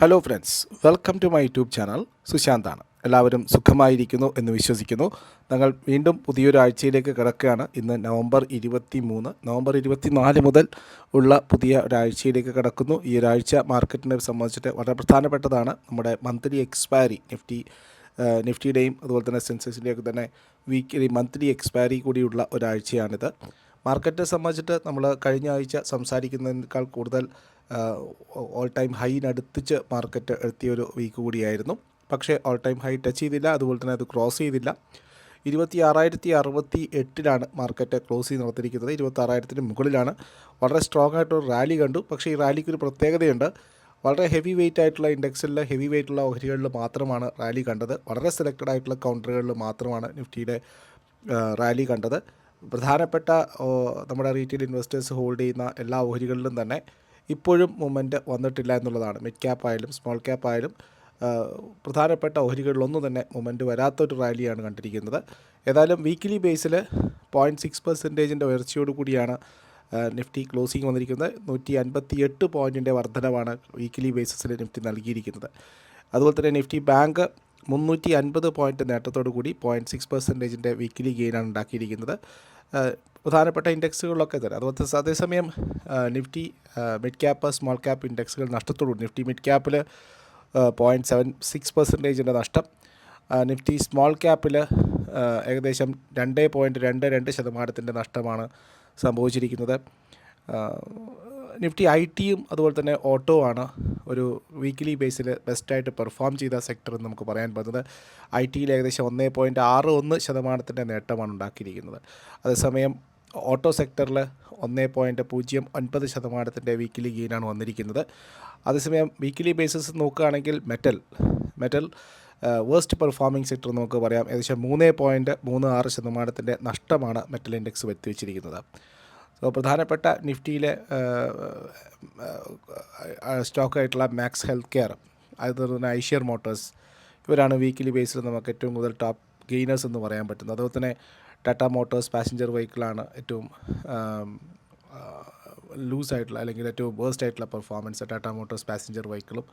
Hello friends welcome to my YouTube channel സുശാന്താണ് എല്ലാവരും സുഖമായിരിക്കുന്നു എന്ന് വിശ്വസിക്കുന്നു. ഞങ്ങൾ വീണ്ടും പുതിയൊരു ആഴ്ചയിലേക്ക് കിടക്കുകയാണ്. ഇന്ന് നവംബർ ഇരുപത്തി മൂന്ന് നവംബർ ഇരുപത്തി നാല് മുതൽ ഉള്ള പുതിയ ഒരാഴ്ചയിലേക്ക് കിടക്കുന്നു. ഈ ഒരാഴ്ച മാർക്കറ്റിനെ സംബന്ധിച്ചിട്ട് വളരെ പ്രധാനപ്പെട്ടതാണ്. നമ്മുടെ മന്ത്ലി എക്സ്പയറി നിഫ്റ്റി നിഫ്റ്റിയുടെയും അതുപോലെ തന്നെ സെൻസസിന്റെയൊക്കെ തന്നെ വീക്കിലി മന്ത്ലി എക്സ്പയറി കൂടിയുള്ള ഒരാഴ്ചയാണിത്. മാർക്കറ്റിനെ സംബന്ധിച്ചിട്ട് നമ്മൾ കഴിഞ്ഞ ആഴ്ച സംസാരിക്കുന്നതിനേക്കാൾ കൂടുതൽ ഓൾ ടൈം ഹൈനടുത്തിച്ച് മാർക്കറ്റ് എത്തിയ ഒരു വീക്ക് കൂടിയായിരുന്നു. പക്ഷേ ഓൾ ടൈം ഹൈ ടച്ച് ചെയ്തില്ല. അതുപോലെ തന്നെ അത് ക്രോസ് ചെയ്തില്ല. ഇരുപത്തി ആറായിരത്തി അറുപത്തി എട്ടിലാണ് മാർക്കറ്റ് ക്ലോസ് ചെയ്ത് നടത്തിയിരിക്കുന്നത്. ഇരുപത്തി ആറായിരത്തിന് മുകളിലാണ്. വളരെ സ്ട്രോങ് ആയിട്ടൊരു റാലി കണ്ടു. പക്ഷേ ഈ റാലിക്ക് ഒരു പ്രത്യേകതയുണ്ട്. വളരെ ഹെവി വെയിറ്റ് ആയിട്ടുള്ള ഇൻഡെക്സിലെ ഹെവി വെയിറ്റുള്ള ഓഹരികളിൽ മാത്രമാണ് റാലി കണ്ടത്. വളരെ സെലക്റ്റഡ് ആയിട്ടുള്ള കൗണ്ടറുകളിൽ മാത്രമാണ് നിഫ്റ്റിയുടെ റാലി കണ്ടത്. പ്രധാനപ്പെട്ട നമ്മുടെ റീറ്റെയിൽ ഇൻവെസ്റ്റേഴ്സ് ഹോൾഡ് ചെയ്യുന്ന എല്ലാ ഓഹരികളിലും തന്നെ ഇപ്പോഴും മൂവ്മെന്റ് വന്നിട്ടില്ല എന്നുള്ളതാണ്. മിഡ് ക്യാപ്പ് ആയാലും സ്മോൾ ക്യാപ്പ് ആയാലും പ്രധാനപ്പെട്ട ഓഹരികളിലൊന്നും തന്നെ മൂവ്മെന്റ് വരാത്തൊരു റാലിയാണ് കണ്ടിരിക്കുന്നത്. ഏതായാലും വീക്കിലി ബേസിൽ പോയിന്റ് സിക്സ് പെർസെന്റേജിന്റെ ഉയർച്ചയോട് കൂടിയാണ് നിഫ്റ്റി ക്ലോസിങ് വന്നിരിക്കുന്നത്. നൂറ്റി അൻപത്തി എട്ട് പോയിന്റിന്റെ വർധനവാണ് വീക്കിലി ബേസിസിൽ നിഫ്റ്റി നൽകിയിരിക്കുന്നത്. അതുപോലെ തന്നെ നിഫ്റ്റി ബാങ്ക് മുന്നൂറ്റി അൻപത് പോയിന്റ് നേട്ടത്തോടു കൂടി പോയിന്റ് സിക്സ് പെർസെന്റേജിന്റെ വീക്കിലി ഗെയിനാണ് ഉണ്ടാക്കിയിരിക്കുന്നത്. പ്രധാനപ്പെട്ട ഇൻഡെക്സുകളിലൊക്കെ തരാം അതുപോലെ അതേസമയം Nifty mid cap small cap ഇൻഡെക്സുകൾ നഷ്ടത്തോടു നിഫ്റ്റി മിഡ് ക്യാപ്പിൽ പോയിന്റ് സെവൻ സിക്സ് പെർസെന്റേജിന്റെ നഷ്ടം. നിഫ്റ്റി സ്മോൾ ക്യാപ്പിൽ ഏകദേശം രണ്ട് പോയിന്റ് രണ്ട് രണ്ട് ശതമാനത്തിന്റെ നഷ്ടമാണ് സംഭവിച്ചിരിക്കുന്നത്. നിഫ്റ്റി ഐ ടിയും അതുപോലെ തന്നെ ഓട്ടോ ആണ് ഒരു വീക്കിലി ബേസിൽ ബെസ്റ്റായിട്ട് പെർഫോം ചെയ്ത സെക്ടർ എന്ന് നമുക്ക് പറയാൻ പറ്റുന്നത്. ഐ ടിയിൽ ഏകദേശം ഒന്നേ പോയിന്റ് ആറ് ഒന്ന് ശതമാനത്തിന്റെ നേട്ടമാണ് ഉണ്ടാക്കിയിരിക്കുന്നത്. അതേസമയം ഓട്ടോ സെക്ടറിൽ ഒന്നേ പോയിന്റ് പൂജ്യം ഒൻപത് ശതമാനത്തിന്റെ വീക്കിലി ഗെയിനാണ് വന്നിരിക്കുന്നത്. അതേസമയം വീക്കിലി ബേസിസ് നോക്കുകയാണെങ്കിൽ metal metal worst performing sector നമുക്ക് പറയാം. ഏകദേശം മൂന്ന് പോയിന്റ് മൂന്ന് ആറ് ശതമാനത്തിന്റെ നഷ്ടമാണ് മെറ്റൽ ഇൻഡെക്സ് വരുത്തിവെച്ചിരിക്കുന്നത് സോ പ്രധാനപ്പെട്ട നിഫ്റ്റിയിലെ സ്റ്റോക്കായിട്ടുള്ള മാക്സ് ഹെൽത്ത് കെയർ അതുപോലെ തന്നെ ഐഷ്യർ മോട്ടോഴ്സ് ഇവരാണ് വീക്കിലി ബേസിൽ നമുക്ക് ഏറ്റവും കൂടുതൽ ടോപ്പ് ഗെയിനേഴ്സ് എന്ന് പറയാൻ പറ്റുന്നത്. അതുപോലെ തന്നെ ടാറ്റ മോട്ടോഴ്സ് പാസഞ്ചർ വെഹിക്കിളാണ് ഏറ്റവും ലൂസായിട്ടുള്ള അല്ലെങ്കിൽ ഏറ്റവും വേസ്റ്റ് ആയിട്ടുള്ള പെർഫോമൻസ് ടാറ്റ മോട്ടോഴ്സ് പാസഞ്ചർ വെഹിക്കിളും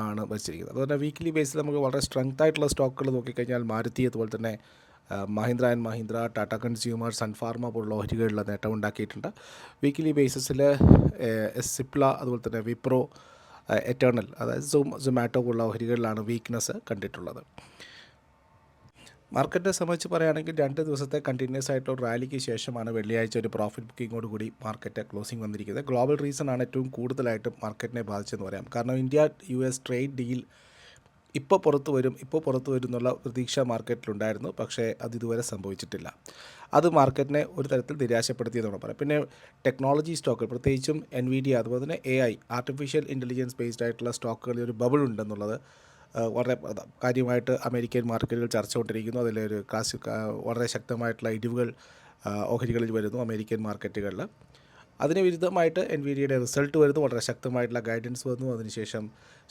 ആണ് വച്ചിരിക്കുന്നത്. അതുപോലെ വീക്കിലി ബേസിൽ നമുക്ക് വളരെ സ്ട്രെങ്ത് ആയിട്ടുള്ള സ്റ്റോക്കുകൾ നോക്കിക്കഴിഞ്ഞാൽ മാരുതി അതുപോലെ തന്നെ മഹീന്ദ്ര ആൻഡ് മഹീന്ദ്ര ടാറ്റ കൺസ്യൂമർ സൺഫാർമ പോലുള്ള ഓഹരികളിൽ നേട്ടം ഉണ്ടാക്കിയിട്ടുണ്ട്. വീക്കിലി ബേസിസിൽ സിപ്ല അതുപോലെ തന്നെ വിപ്രോ എറ്റേണൽ അതായത് സൂം സൊമാറ്റോ പോലുള്ള ഓഹരികളിലാണ് വീക്ക്നെസ് കണ്ടിട്ടുള്ളത്. മാർക്കറ്റിനെ സംബന്ധിച്ച് പറയുകയാണെങ്കിൽ രണ്ട് ദിവസത്തെ കണ്ടിന്യൂസ് ആയിട്ടുള്ള റാലിക്ക് ശേഷമാണ് വെള്ളിയാഴ്ച ഒരു പ്രോഫിറ്റ് ബുക്കിങ്ങോട് കൂടി മാർക്കറ്റ് ക്ലോസിംഗ് വന്നിരിക്കുന്നത്. ഗ്ലോബൽ റീസൺ ആണ് ഏറ്റവും കൂടുതലായിട്ടും മാർക്കറ്റിനെ ബാധിച്ചെന്ന് പറയാം. കാരണം India U S trade deal ഇപ്പോൾ പുറത്തു വരും ഇപ്പോൾ പുറത്തു വരും എന്നുള്ള പ്രതീക്ഷ മാർക്കറ്റിലുണ്ടായിരുന്നു. പക്ഷേ അത് ഇതുവരെ സംഭവിച്ചിട്ടില്ല. അത് മാർക്കറ്റിനെ ഒരു തരത്തിൽ നിരാശപ്പെടുത്തിയെന്നാണ് പറയാം പിന്നെ ടെക്നോളജി സ്റ്റോക്കുകൾ പ്രത്യേകിച്ചും എൻ വി ഡി അതുപോലെ തന്നെ A I artificial intelligence based ആയിട്ടുള്ള സ്റ്റോക്കുകളിൽ ഒരു ബബിൾ ഉണ്ടെന്നുള്ളത് വളരെ കാര്യമായിട്ട് അമേരിക്കൻ മാർക്കറ്റുകൾ ചർച്ച കൊണ്ടിരിക്കുന്നു. അതിലൊരു കാശ് വളരെ ശക്തമായിട്ടുള്ള ഇടിവുകൾ ഓഹരികളിൽ വരുന്നു അമേരിക്കൻ മാർക്കറ്റുകളിൽ. അതിന് വിരുദ്ധമായിട്ട് എൻ വി ഡിയുടെ റിസൾട്ട് വരുന്നു. വളരെ ശക്തമായിട്ടുള്ള ഗൈഡൻസ് വന്നു. അതിനുശേഷം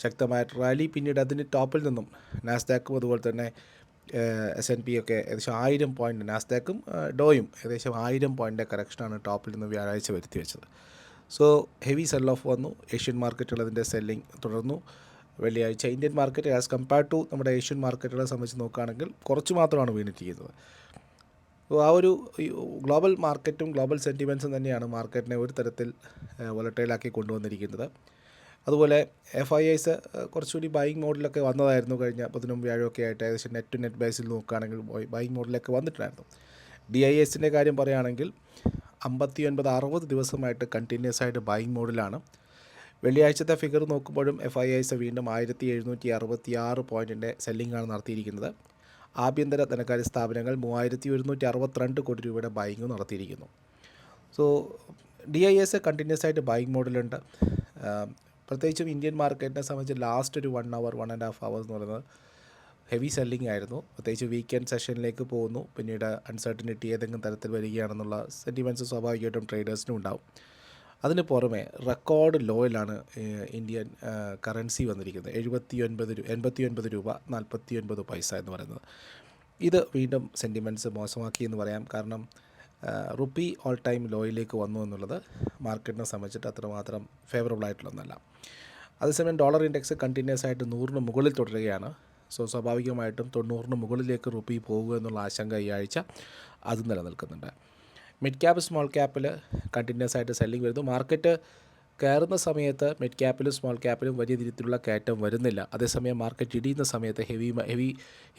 ശക്തമായ റാലി പിന്നീട് അതിന് ടോപ്പിൽ നിന്നും നാസ്ഡാക്കും അതുപോലെ തന്നെ എസ് എൻ പി ഒക്കെ ഏകദേശം ആയിരം പോയിന്റ് നാസ്ഡാക്കും ഡോയും ഏകദേശം ആയിരം പോയിന്റെ കറക്ഷനാണ് ടോപ്പിൽ നിന്ന് വ്യാഴാഴ്ച വരുത്തി വെച്ചത്. സോ ഹെവി സെൽ ഓഫ് വന്നു ഏഷ്യൻ മാർക്കറ്റുകൾ അതിന്റെ സെല്ലിംഗ് തുടർന്നു. വെള്ളിയാഴ്ച Indian market as compared to നമ്മുടെ ഏഷ്യൻ മാർക്കറ്റുകളെ സംബന്ധിച്ച് നോക്കുകയാണെങ്കിൽ കുറച്ച് മാത്രമാണ് വീണിട്ടിരിക്കുന്നത് ആ ഒരു ഗ്ലോബൽ മാർക്കറ്റും ഗ്ലോബൽ സെന്റിമെന്റ്സും തന്നെയാണ് മാർക്കറ്റിനെ ഒരു തരത്തിൽ വൊലട്ടൈലാക്കി കൊണ്ടുവന്നിരിക്കുന്നത്. അതുപോലെ എഫ് ഐ ഐസ് കുറച്ചുകൂടി ബൈങ് മോഡിലൊക്കെ വന്നതായിരുന്നു കഴിഞ്ഞ പതിനും വ്യാഴമൊക്കെ ആയിട്ട്. ഏകദേശം നെറ്റ് ടു നെറ്റ് ബേസിൽ നോക്കുകയാണെങ്കിൽ ബൈങ് മോഡിലൊക്കെ വന്നിട്ടുണ്ടായിരുന്നു. ഡി ഐ എസിന്റെ കാര്യം പറയുകയാണെങ്കിൽ അമ്പത്തി ഒൻപത് അറുപത് ദിവസമായിട്ട് കണ്ടിന്യൂസ് ആയിട്ട് ബൈങ് മോഡിലാണ് വെള്ളിയാഴ്ചത്തെ ഫിഗർ നോക്കുമ്പോഴും എഫ് ഐ ഐസ് വീണ്ടും ആയിരത്തി എഴുന്നൂറ്റി അറുപത്തി ആറ് പോയിന്റിന്റെ സെല്ലിംഗാണ് നടത്തിയിരിക്കുന്നത്. ആഭ്യന്തര ധനകാര്യ സ്ഥാപനങ്ങൾ മൂവായിരത്തി ഒരുന്നൂറ്റി അറുപത്തിരണ്ട് കോടി രൂപയുടെ buying നടത്തിയിരിക്കുന്നു. So D I Is continuous ആയിട്ട് ബൈങ് മോഡലുണ്ട് പ്രത്യേകിച്ചും ഇന്ത്യൻ മാർക്കറ്റിനെ സംബന്ധിച്ച് ലാസ്റ്റ് ഒരു one our one and half hours എന്ന് പറയുന്നത് ഹെവി സെല്ലിംഗ് ആയിരുന്നു. പ്രത്യേകിച്ച് വീക്കെൻഡ് സെഷനിലേക്ക് പോകുന്നു. പിന്നീട് അൺസർട്ടനിറ്റി ഏതെങ്കിലും തരത്തിൽ വരികയാണെന്നുള്ള സെന്റിമെന്റ്സ് സ്വാഭാവികമായിട്ടും ട്രേഡേഴ്സിനും ഉണ്ടാവും. അതിന് പുറമെ റെക്കോർഡ് ലോയിലാണ് ഇന്ത്യൻ കറൻസി വന്നിരിക്കുന്നത്. എഴുപത്തി ഒൻപത് എൺപത്തി ഒൻപത് രൂപ നാൽപ്പത്തി ഒൻപത് പൈസ എന്ന് പറയുന്നത്. ഇത് വീണ്ടും സെന്റിമെന്റ്സ് മോശമാക്കി എന്ന് പറയാം. കാരണം റുപ്പി ഓൾ ടൈം ലോയിലേക്ക് വന്നു എന്നുള്ളത് മാർക്കറ്റിനെ സംബന്ധിച്ചിട്ട് അത്രമാത്രം ഫേവറബിൾ ആയിട്ടുള്ളൊന്നല്ല അതേസമയം ഡോളർ ഇൻഡെക്സ് കണ്ടിന്യൂസ് ആയിട്ട് നൂറിന് മുകളിൽ തുടരുകയാണ്. സോ സ്വാഭാവികമായിട്ടും തൊണ്ണൂറിന് മുകളിലേക്ക് റുപ്പി പോകുക എന്നുള്ള ആശങ്ക ഈ ആഴ്ച അത് നിലനിൽക്കുന്നുണ്ട്. മിഡ് ക്യാപ്പ് സ്മോൾ ക്യാപ്പിൽ കണ്ടിന്യൂസ് ആയിട്ട് സെല്ലിംഗ് വരുന്നു. മാർക്കറ്റ് കയറുന്ന സമയത്ത് മിഡ് ക്യാപ്പിലും സ്മോൾ ക്യാപ്പിലും വലിയ രീതിയിലുള്ള കയറ്റം വരുന്നില്ല. അതേസമയം മാർക്കറ്റ് ഇടിയുന്ന സമയത്ത് ഹെവി ഹെവി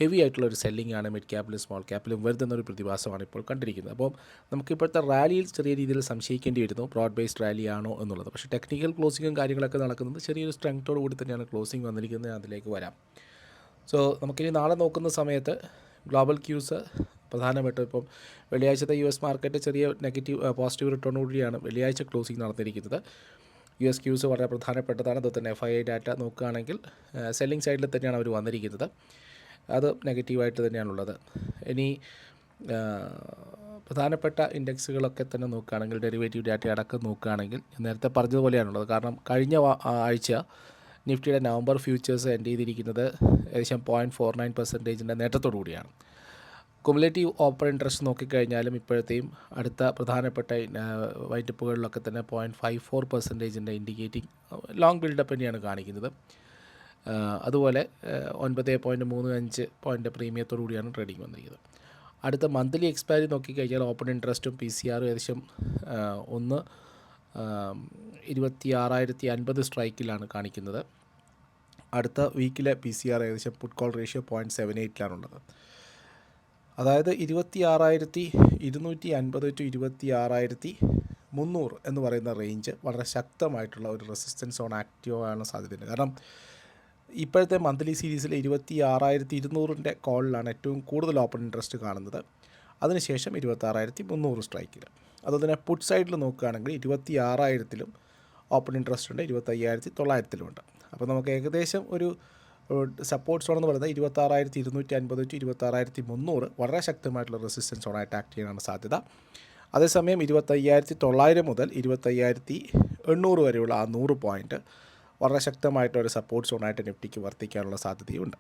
ഹെവി ആയിട്ടുള്ള ഒരു സെല്ലിംഗ് ആണ് മിഡ് ക്യാപ്പിലും സ്മോൾ ക്യാപ്പിലും വരുന്ന ഒരു പ്രതിഭാസമാണ് ഇപ്പോൾ കണ്ടിരിക്കുന്നത്. അപ്പോൾ നമുക്ക് ഇപ്പോഴത്തെ റാലിയിൽ ചെറിയ രീതിയിൽ സംശയിക്കേണ്ടി വരുന്നു. ബ്രോഡ് ബേസ്ഡ് റാലി ആണോ എന്നുള്ളത്. പക്ഷേ ടെക്നിക്കൽ ക്ലോസിങ്ങും കാര്യങ്ങളൊക്കെ നടക്കുന്നത് ചെറിയൊരു സ്ട്രെങ്ത്തോട് കൂടി തന്നെയാണ് ക്ലോസിങ് വന്നിരിക്കുന്നത്. അതിലേക്ക് വരാം. സോ നമുക്കിനി നാളെ നോക്കുന്ന സമയത്ത് ഗ്ലോബൽ ക്യൂസ് പ്രധാനമായിട്ടും ഇപ്പം വെള്ളിയാഴ്ചത്തെ യു എസ് മാർക്കറ്റ് ചെറിയ നെഗറ്റീവ് പോസിറ്റീവ് റിട്ടേൺ കൂടിയാണ് വെള്ളിയാഴ്ച ക്ലോസിംഗ് നടന്നിരിക്കുന്നത്. യു എസ് ക്യൂസ് വളരെ പ്രധാനപ്പെട്ടതാണ്. അതുപോലെ തന്നെ എഫ് ഐ ഐ ഡാറ്റ നോക്കുകയാണെങ്കിൽ സെല്ലിംഗ് സൈഡിൽ തന്നെയാണ് അവർ വന്നിരിക്കുന്നത്. അത് നെഗറ്റീവായിട്ട് തന്നെയാണുള്ളത്. ഇനി പ്രധാനപ്പെട്ട ഇൻഡെക്സുകളൊക്കെ തന്നെ നോക്കുകയാണെങ്കിൽ ഡെറിവേറ്റീവ് ഡാറ്റ അടക്കം നോക്കുകയാണെങ്കിൽ നേരത്തെ പറഞ്ഞതുപോലെയാണുള്ളത്. കാരണം കഴിഞ്ഞ ആഴ്ച നിഫ്റ്റിയുടെ നവംബർ ഫ്യൂച്ചേഴ്സ് എൻഡ് ചെയ്തിരിക്കുന്നത് ഏകദേശം പോയിന്റ് ഫോർ നയൻ പെർസെന്റേജിന്റെ നേട്ടത്തോടു കൂടിയാണ്. കുമുലേറ്റീവ് ഓപ്പൺ ഇൻട്രസ്റ്റ് നോക്കിക്കഴിഞ്ഞാലും ഇപ്പോഴത്തെയും അടുത്ത പ്രധാനപ്പെട്ട വൈറ്റപ്പുകളിലൊക്കെ തന്നെ പോയിന്റ് ഫൈവ് ഫോർ പെർസെന്റേജിന്റെ ഇൻഡിക്കേറ്റിംഗ് ലോങ് ബിൽഡപ്പ് തന്നെയാണ് കാണിക്കുന്നത്. അതുപോലെ ഒൻപത് പോയിന്റ് മൂന്ന് അഞ്ച് പോയിന്റ് പ്രീമിയത്തോടു കൂടിയാണ് ട്രേഡിംഗ് വന്നിരിക്കുന്നത്. അടുത്ത മന്ത്ലി എക്സ്പയറി നോക്കിക്കഴിഞ്ഞാൽ ഓപ്പൺ ഇൻട്രസ്റ്റും പി സി ആറും ഏകദേശം ഒന്ന് ഇരുപത്തി ആറായിരത്തി അൻപത് സ്ട്രൈക്കിലാണ് കാണിക്കുന്നത്. അടുത്ത വീക്കിലെ പി സി ആർ ഏകദേശം put call ratio point seven എയ്റ്റിലാണുള്ളത് അതായത് ഇരുപത്തി ആറായിരത്തി ഇരുന്നൂറ്റി അൻപത് ടു ഇരുപത്തി ആറായിരത്തി മുന്നൂറ് എന്ന് പറയുന്ന റേഞ്ച് വളരെ ശക്തമായിട്ടുള്ള ഒരു റെസിസ്റ്റൻസ് ഓൺ ആക്റ്റീവ് ആകാനുള്ള സാധ്യതയുണ്ട്. കാരണം ഇപ്പോഴത്തെ മന്ത്ലി സീരീസിൽ ഇരുപത്തി ആറായിരത്തി ഇരുന്നൂറിന്റെ കോളിലാണ് ഏറ്റവും കൂടുതൽ ഓപ്പൺ ഇൻട്രസ്റ്റ് കാണുന്നത്. അതിനുശേഷം ഇരുപത്തി ആറായിരത്തി മുന്നൂറ് സ്ട്രൈക്കിൽ അതുപോലെ പുട്ട് സൈഡിൽ നോക്കുകയാണെങ്കിൽ ഇരുപത്തി ആറായിരത്തിലും ഓപ്പൺ ഇൻട്രസ്റ്റ് ഉണ്ട് ഇരുപത്തയ്യായിരത്തി തൊള്ളായിരത്തിലും ഉണ്ട്. അപ്പോൾ നമുക്ക് ഏകദേശം ഒരു സപ്പോർട്ട് സോൺ എന്ന് പറയുന്നത് ഇരുപത്താറായിരത്തി ഇരുന്നൂറ്റി അൻപത് ടു ഇരുപത്താറായിരത്തി മുന്നൂറ് വളരെ ശക്തമായിട്ടുള്ള റെസിസ്റ്റൻസ് സോണായിട്ട് ആക്ട് ചെയ്യാനാണ് സാധ്യത. അതേസമയം ഇരുപത്തയ്യായിരത്തി തൊള്ളായിരം മുതൽ ഇരുപത്തയ്യായിരത്തി എണ്ണൂറ് വരെയുള്ള ആ നൂറ് പോയിന്റ് വളരെ ശക്തമായിട്ടൊരു സപ്പോർട്ട് സോണായിട്ട് നിഫ്റ്റിക്ക് വർത്തിക്കാനുള്ള സാധ്യതയുണ്ട്.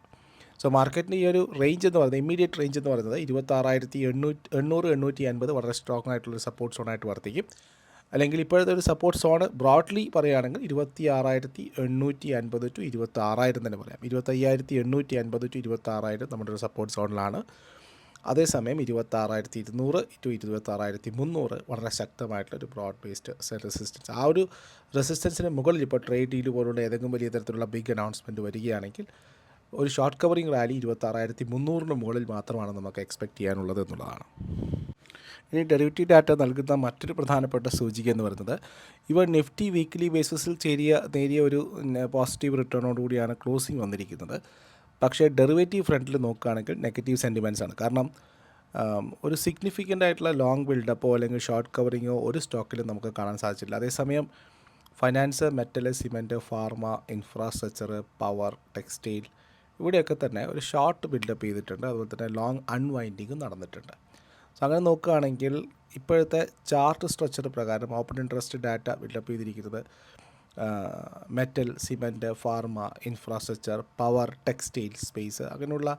സോ മാർക്കറ്റിന്റെ ഈ ഒരു റേഞ്ച് എന്ന് പറയുന്നത് ഇമ്മീഡിയറ്റ് റേഞ്ച് എന്ന് പറയുന്നത് ഇരുപത്താറായിരത്തി എണ്ണൂറ്റി എണ്ണൂറ് എണ്ണൂറ്റി അൻപത് വളരെ സ്ട്രോങ് ആയിട്ടുള്ളൊരു സപ്പോർട്ട് സോണായിട്ട് വർത്തിക്കും. അല്ലെങ്കിൽ ഇപ്പോഴത്തെ ഒരു സപ്പോർട്ട് സോൺ ബ്രോഡ്ലി പറയുകയാണെങ്കിൽ ഇരുപത്തി ആറായിരത്തി എണ്ണൂറ്റി അൻപത് ടു ഇരുപത്തി ആറായിരം തന്നെ പറയാം. ഇരുപത്തയ്യായിരത്തി എണ്ണൂറ്റി അൻപത് ടു ഇരുപത്തി ആറായിരം നമ്മുടെ ഒരു സപ്പോർട്ട് സോണിലാണ് അതേസമയം ഇരുപത്തി ആറായിരത്തി ഇരുന്നൂറ് ടു ഇരുപത്താറായിരത്തി മുന്നൂറ് വളരെ ശക്തമായിട്ടുള്ള ഒരു ബ്രോഡ് ബേസ്ഡ് റെസിസ്റ്റൻസ് ആ ഒരു റെസിസ്റ്റൻസിന് മുകളിൽ ഇപ്പോൾ ട്രേഡ് ഡീൽ പോലുള്ള ഏതെങ്കിലും വലിയ തരത്തിലുള്ള ബിഗ് അനൗൺസ്മെന്റ് വരികയാണെങ്കിൽ ഒരു ഷോർട്ട് കവറിംഗ് റാലി ഇരുപത്താറായിരത്തി മുന്നൂറിന് മുകളിൽ മാത്രമാണ് നമുക്ക് എക്സ്പെക്റ്റ് ചെയ്യാനുള്ളത് എന്നുള്ളതാണ്. ഇനി ഡെറിവേറ്റീവ് ഡാറ്റ നൽകുന്ന മറ്റൊരു പ്രധാനപ്പെട്ട സൂചിക എന്ന് പറയുന്നത് ഇവ നിഫ്റ്റി വീക്ക്ലി ബേസിസിൽ ചെറിയ നേരിയ ഒരു പോസിറ്റീവ് റിട്ടേണോടുകൂടിയാണ് ക്ലോസിംഗ് വന്നിരിക്കുന്നത്. പക്ഷേ ഡെറിവേറ്റീവ് ഫ്രണ്ടിൽ നോക്കുകയാണെങ്കിൽ നെഗറ്റീവ് സെന്റിമെന്റ്സ് ആണ്. കാരണം ഒരു സിഗ്നിഫിക്കന്റ് ആയിട്ടുള്ള ലോങ് ബിൽഡപ്പോ അല്ലെങ്കിൽ ഷോർട്ട് കവറിങ്ങോ ഒരു സ്റ്റോക്കിലും നമുക്ക് കാണാൻ സാധിച്ചില്ല അതേസമയം finance metal cement pharma infrastructure power textile ഇവിടെയൊക്കെ തന്നെ ഒരു ഷോർട്ട് ബിൽഡപ്പ് ചെയ്തിട്ടുണ്ട്. അതുപോലെ തന്നെ ലോങ് അൺവൈൻഡിങ്ങും നടന്നിട്ടുണ്ട്. സോ അങ്ങനെ നോക്കുകയാണെങ്കിൽ ഇപ്പോഴത്തെ ചാർട്ട് സ്ട്രക്ചർ പ്രകാരം ഓപ്പൺ ഇൻട്രസ്റ്റ് ഡാറ്റ ബിൽഡപ്പ് ചെയ്തിരിക്കുന്നത് metal cement pharma infrastructure power textile space അങ്ങനെയുള്ള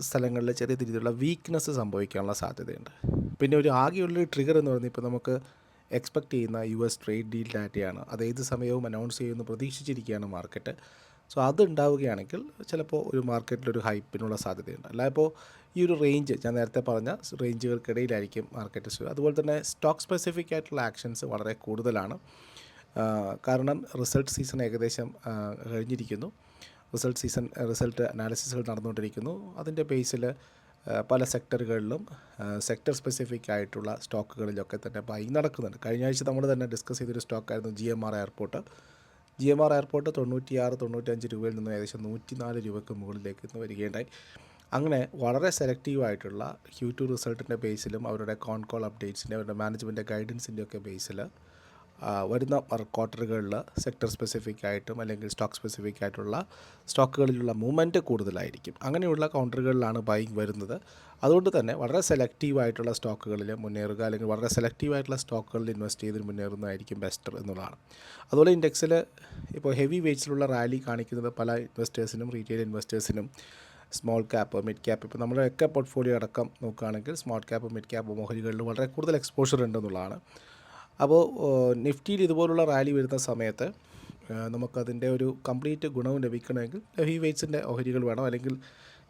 സ്ഥലങ്ങളിൽ ചെറിയ രീതിയിലുള്ള വീക്ക്നെസ് സംഭവിക്കാനുള്ള സാധ്യതയുണ്ട്. പിന്നെ ഒരു ആകെയുള്ളൊരു ട്രിഗർ എന്ന് പറയുന്നത് ഇപ്പോൾ നമുക്ക് എക്സ്പെക്റ്റ് ചെയ്യുന്ന യു എസ് ട്രേഡ് ഡീൽ ഡാറ്റയാണ് അത് ഏത് സമയവും അനൗൺസ് ചെയ്യുമെന്ന് പ്രതീക്ഷിച്ചിരിക്കുകയാണ് മാർക്കറ്റ് സോ അത് ഉണ്ടാവുകയാണെങ്കിൽ ചിലപ്പോൾ ഒരു മാർക്കറ്റിലൊരു ഹൈപ്പിനുള്ള സാധ്യതയുണ്ട്. അല്ല ഇപ്പോൾ ഈ ഒരു റേഞ്ച് ഞാൻ നേരത്തെ പറഞ്ഞ റേഞ്ചുകൾക്കിടയിലായിരിക്കും മാർക്കറ്റ് അതുപോലെ തന്നെ സ്റ്റോക്ക് സ്പെസിഫിക് ആയിട്ടുള്ള ആക്ഷൻസ് വളരെ കൂടുതലാണ്. കാരണം റിസൾട്ട് സീസൺ ഏകദേശം കഴിഞ്ഞിരിക്കുന്നു. റിസൾട്ട് സീസൺ റിസൾട്ട് അനാലിസിസുകൾ നടന്നുകൊണ്ടിരിക്കുന്നു. അതിന്റെ ബേസിൽ പല സെക്ടറുകളിലും സെക്ടർ സ്പെസിഫിക് ആയിട്ടുള്ള സ്റ്റോക്കുകളിലൊക്കെ തന്നെ ബൈ നടക്കുന്നുണ്ട്. കഴിഞ്ഞ ആഴ്ച നമ്മൾ തന്നെ ഡിസ്കസ് ചെയ്തൊരു സ്റ്റോക്കായിരുന്നു G M R airport G M R airport തൊണ്ണൂറ്റിയാറ് തൊണ്ണൂറ്റഞ്ച് രൂപയിൽ നിന്ന് ഏകദേശം നൂറ്റിനാല് രൂപയ്ക്ക് മുകളിലേക്ക് ഇന്ന് വരികയുണ്ടായി. അങ്ങനെ വളരെ സെലക്റ്റീവ് ആയിട്ടുള്ള ക്യൂ ടു റിസൾട്ടിന്റെ ബേസിലും അവരുടെ കോൺ കോൾ അപ്ഡേറ്റ്സിന്റെ അവരുടെ മാനേജ്മെന്റ് ഗൈഡൻസിന്റെ ഒക്കെ ബേസിൽ വരുന്ന ക്വാർട്ടറുകളിൽ സെക്ടർ സ്പെസിഫിക് ആയിട്ടും അല്ലെങ്കിൽ സ്റ്റോക്ക് സ്പെസിഫിക് ആയിട്ടുള്ള സ്റ്റോക്കുകളിലുള്ള മൂവ്മെന്റ് കൂടുതലായിരിക്കും. അങ്ങനെയുള്ള കൗണ്ടറുകളിലാണ് ബൈങ് വരുന്നത്. അതുകൊണ്ട് തന്നെ വളരെ സെലക്റ്റീവ് ആയിട്ടുള്ള സ്റ്റോക്കുകളിൽ മുന്നേറുക അല്ലെങ്കിൽ വളരെ സെലക്റ്റീവ് ആയിട്ടുള്ള സ്റ്റോക്കുകളിൽ ഇൻവെസ്റ്റ് ചെയ്ത് മുന്നേറുന്നതായിരിക്കും ബെസ്റ്റർ എന്നുള്ളതാണ്. അതുപോലെ ഇൻഡെക്സിൽ ഇപ്പോൾ ഹെവി വെയ്റ്റ്സിലുള്ള റാലി കാണിക്കുന്നത് പല ഇൻവെസ്റ്റേഴ്സിനും റീറ്റെയിൽ ഇൻവെസ്റ്റേഴ്സിനും സ്മോൾ ക്യാപ്പ് മിഡ് ക്യാപ്പ് ഇപ്പോൾ നമ്മളൊക്കെ പോർട്ട്ഫോളിയോ അടക്കം നോക്കുകയാണെങ്കിൽ സ്മോൾ ക്യാപ്പ് മിഡ് ക്യാപ്പ് മോഹരികളിൽ വളരെ കൂടുതൽ എക്സ്പോഷർ ഉണ്ടെന്നുള്ളതാണ് അപ്പോൾ നിഫ്റ്റിയിൽ ഇതുപോലുള്ള റാലി വരുന്ന സമയത്ത് നമുക്കതിന്റെ ഒരു കംപ്ലീറ്റ് ഗുണവും ലഭിക്കണമെങ്കിൽ ഹെവി വെയ്റ്റ്സിന്റെ ഓഹരികൾ വേണം. അല്ലെങ്കിൽ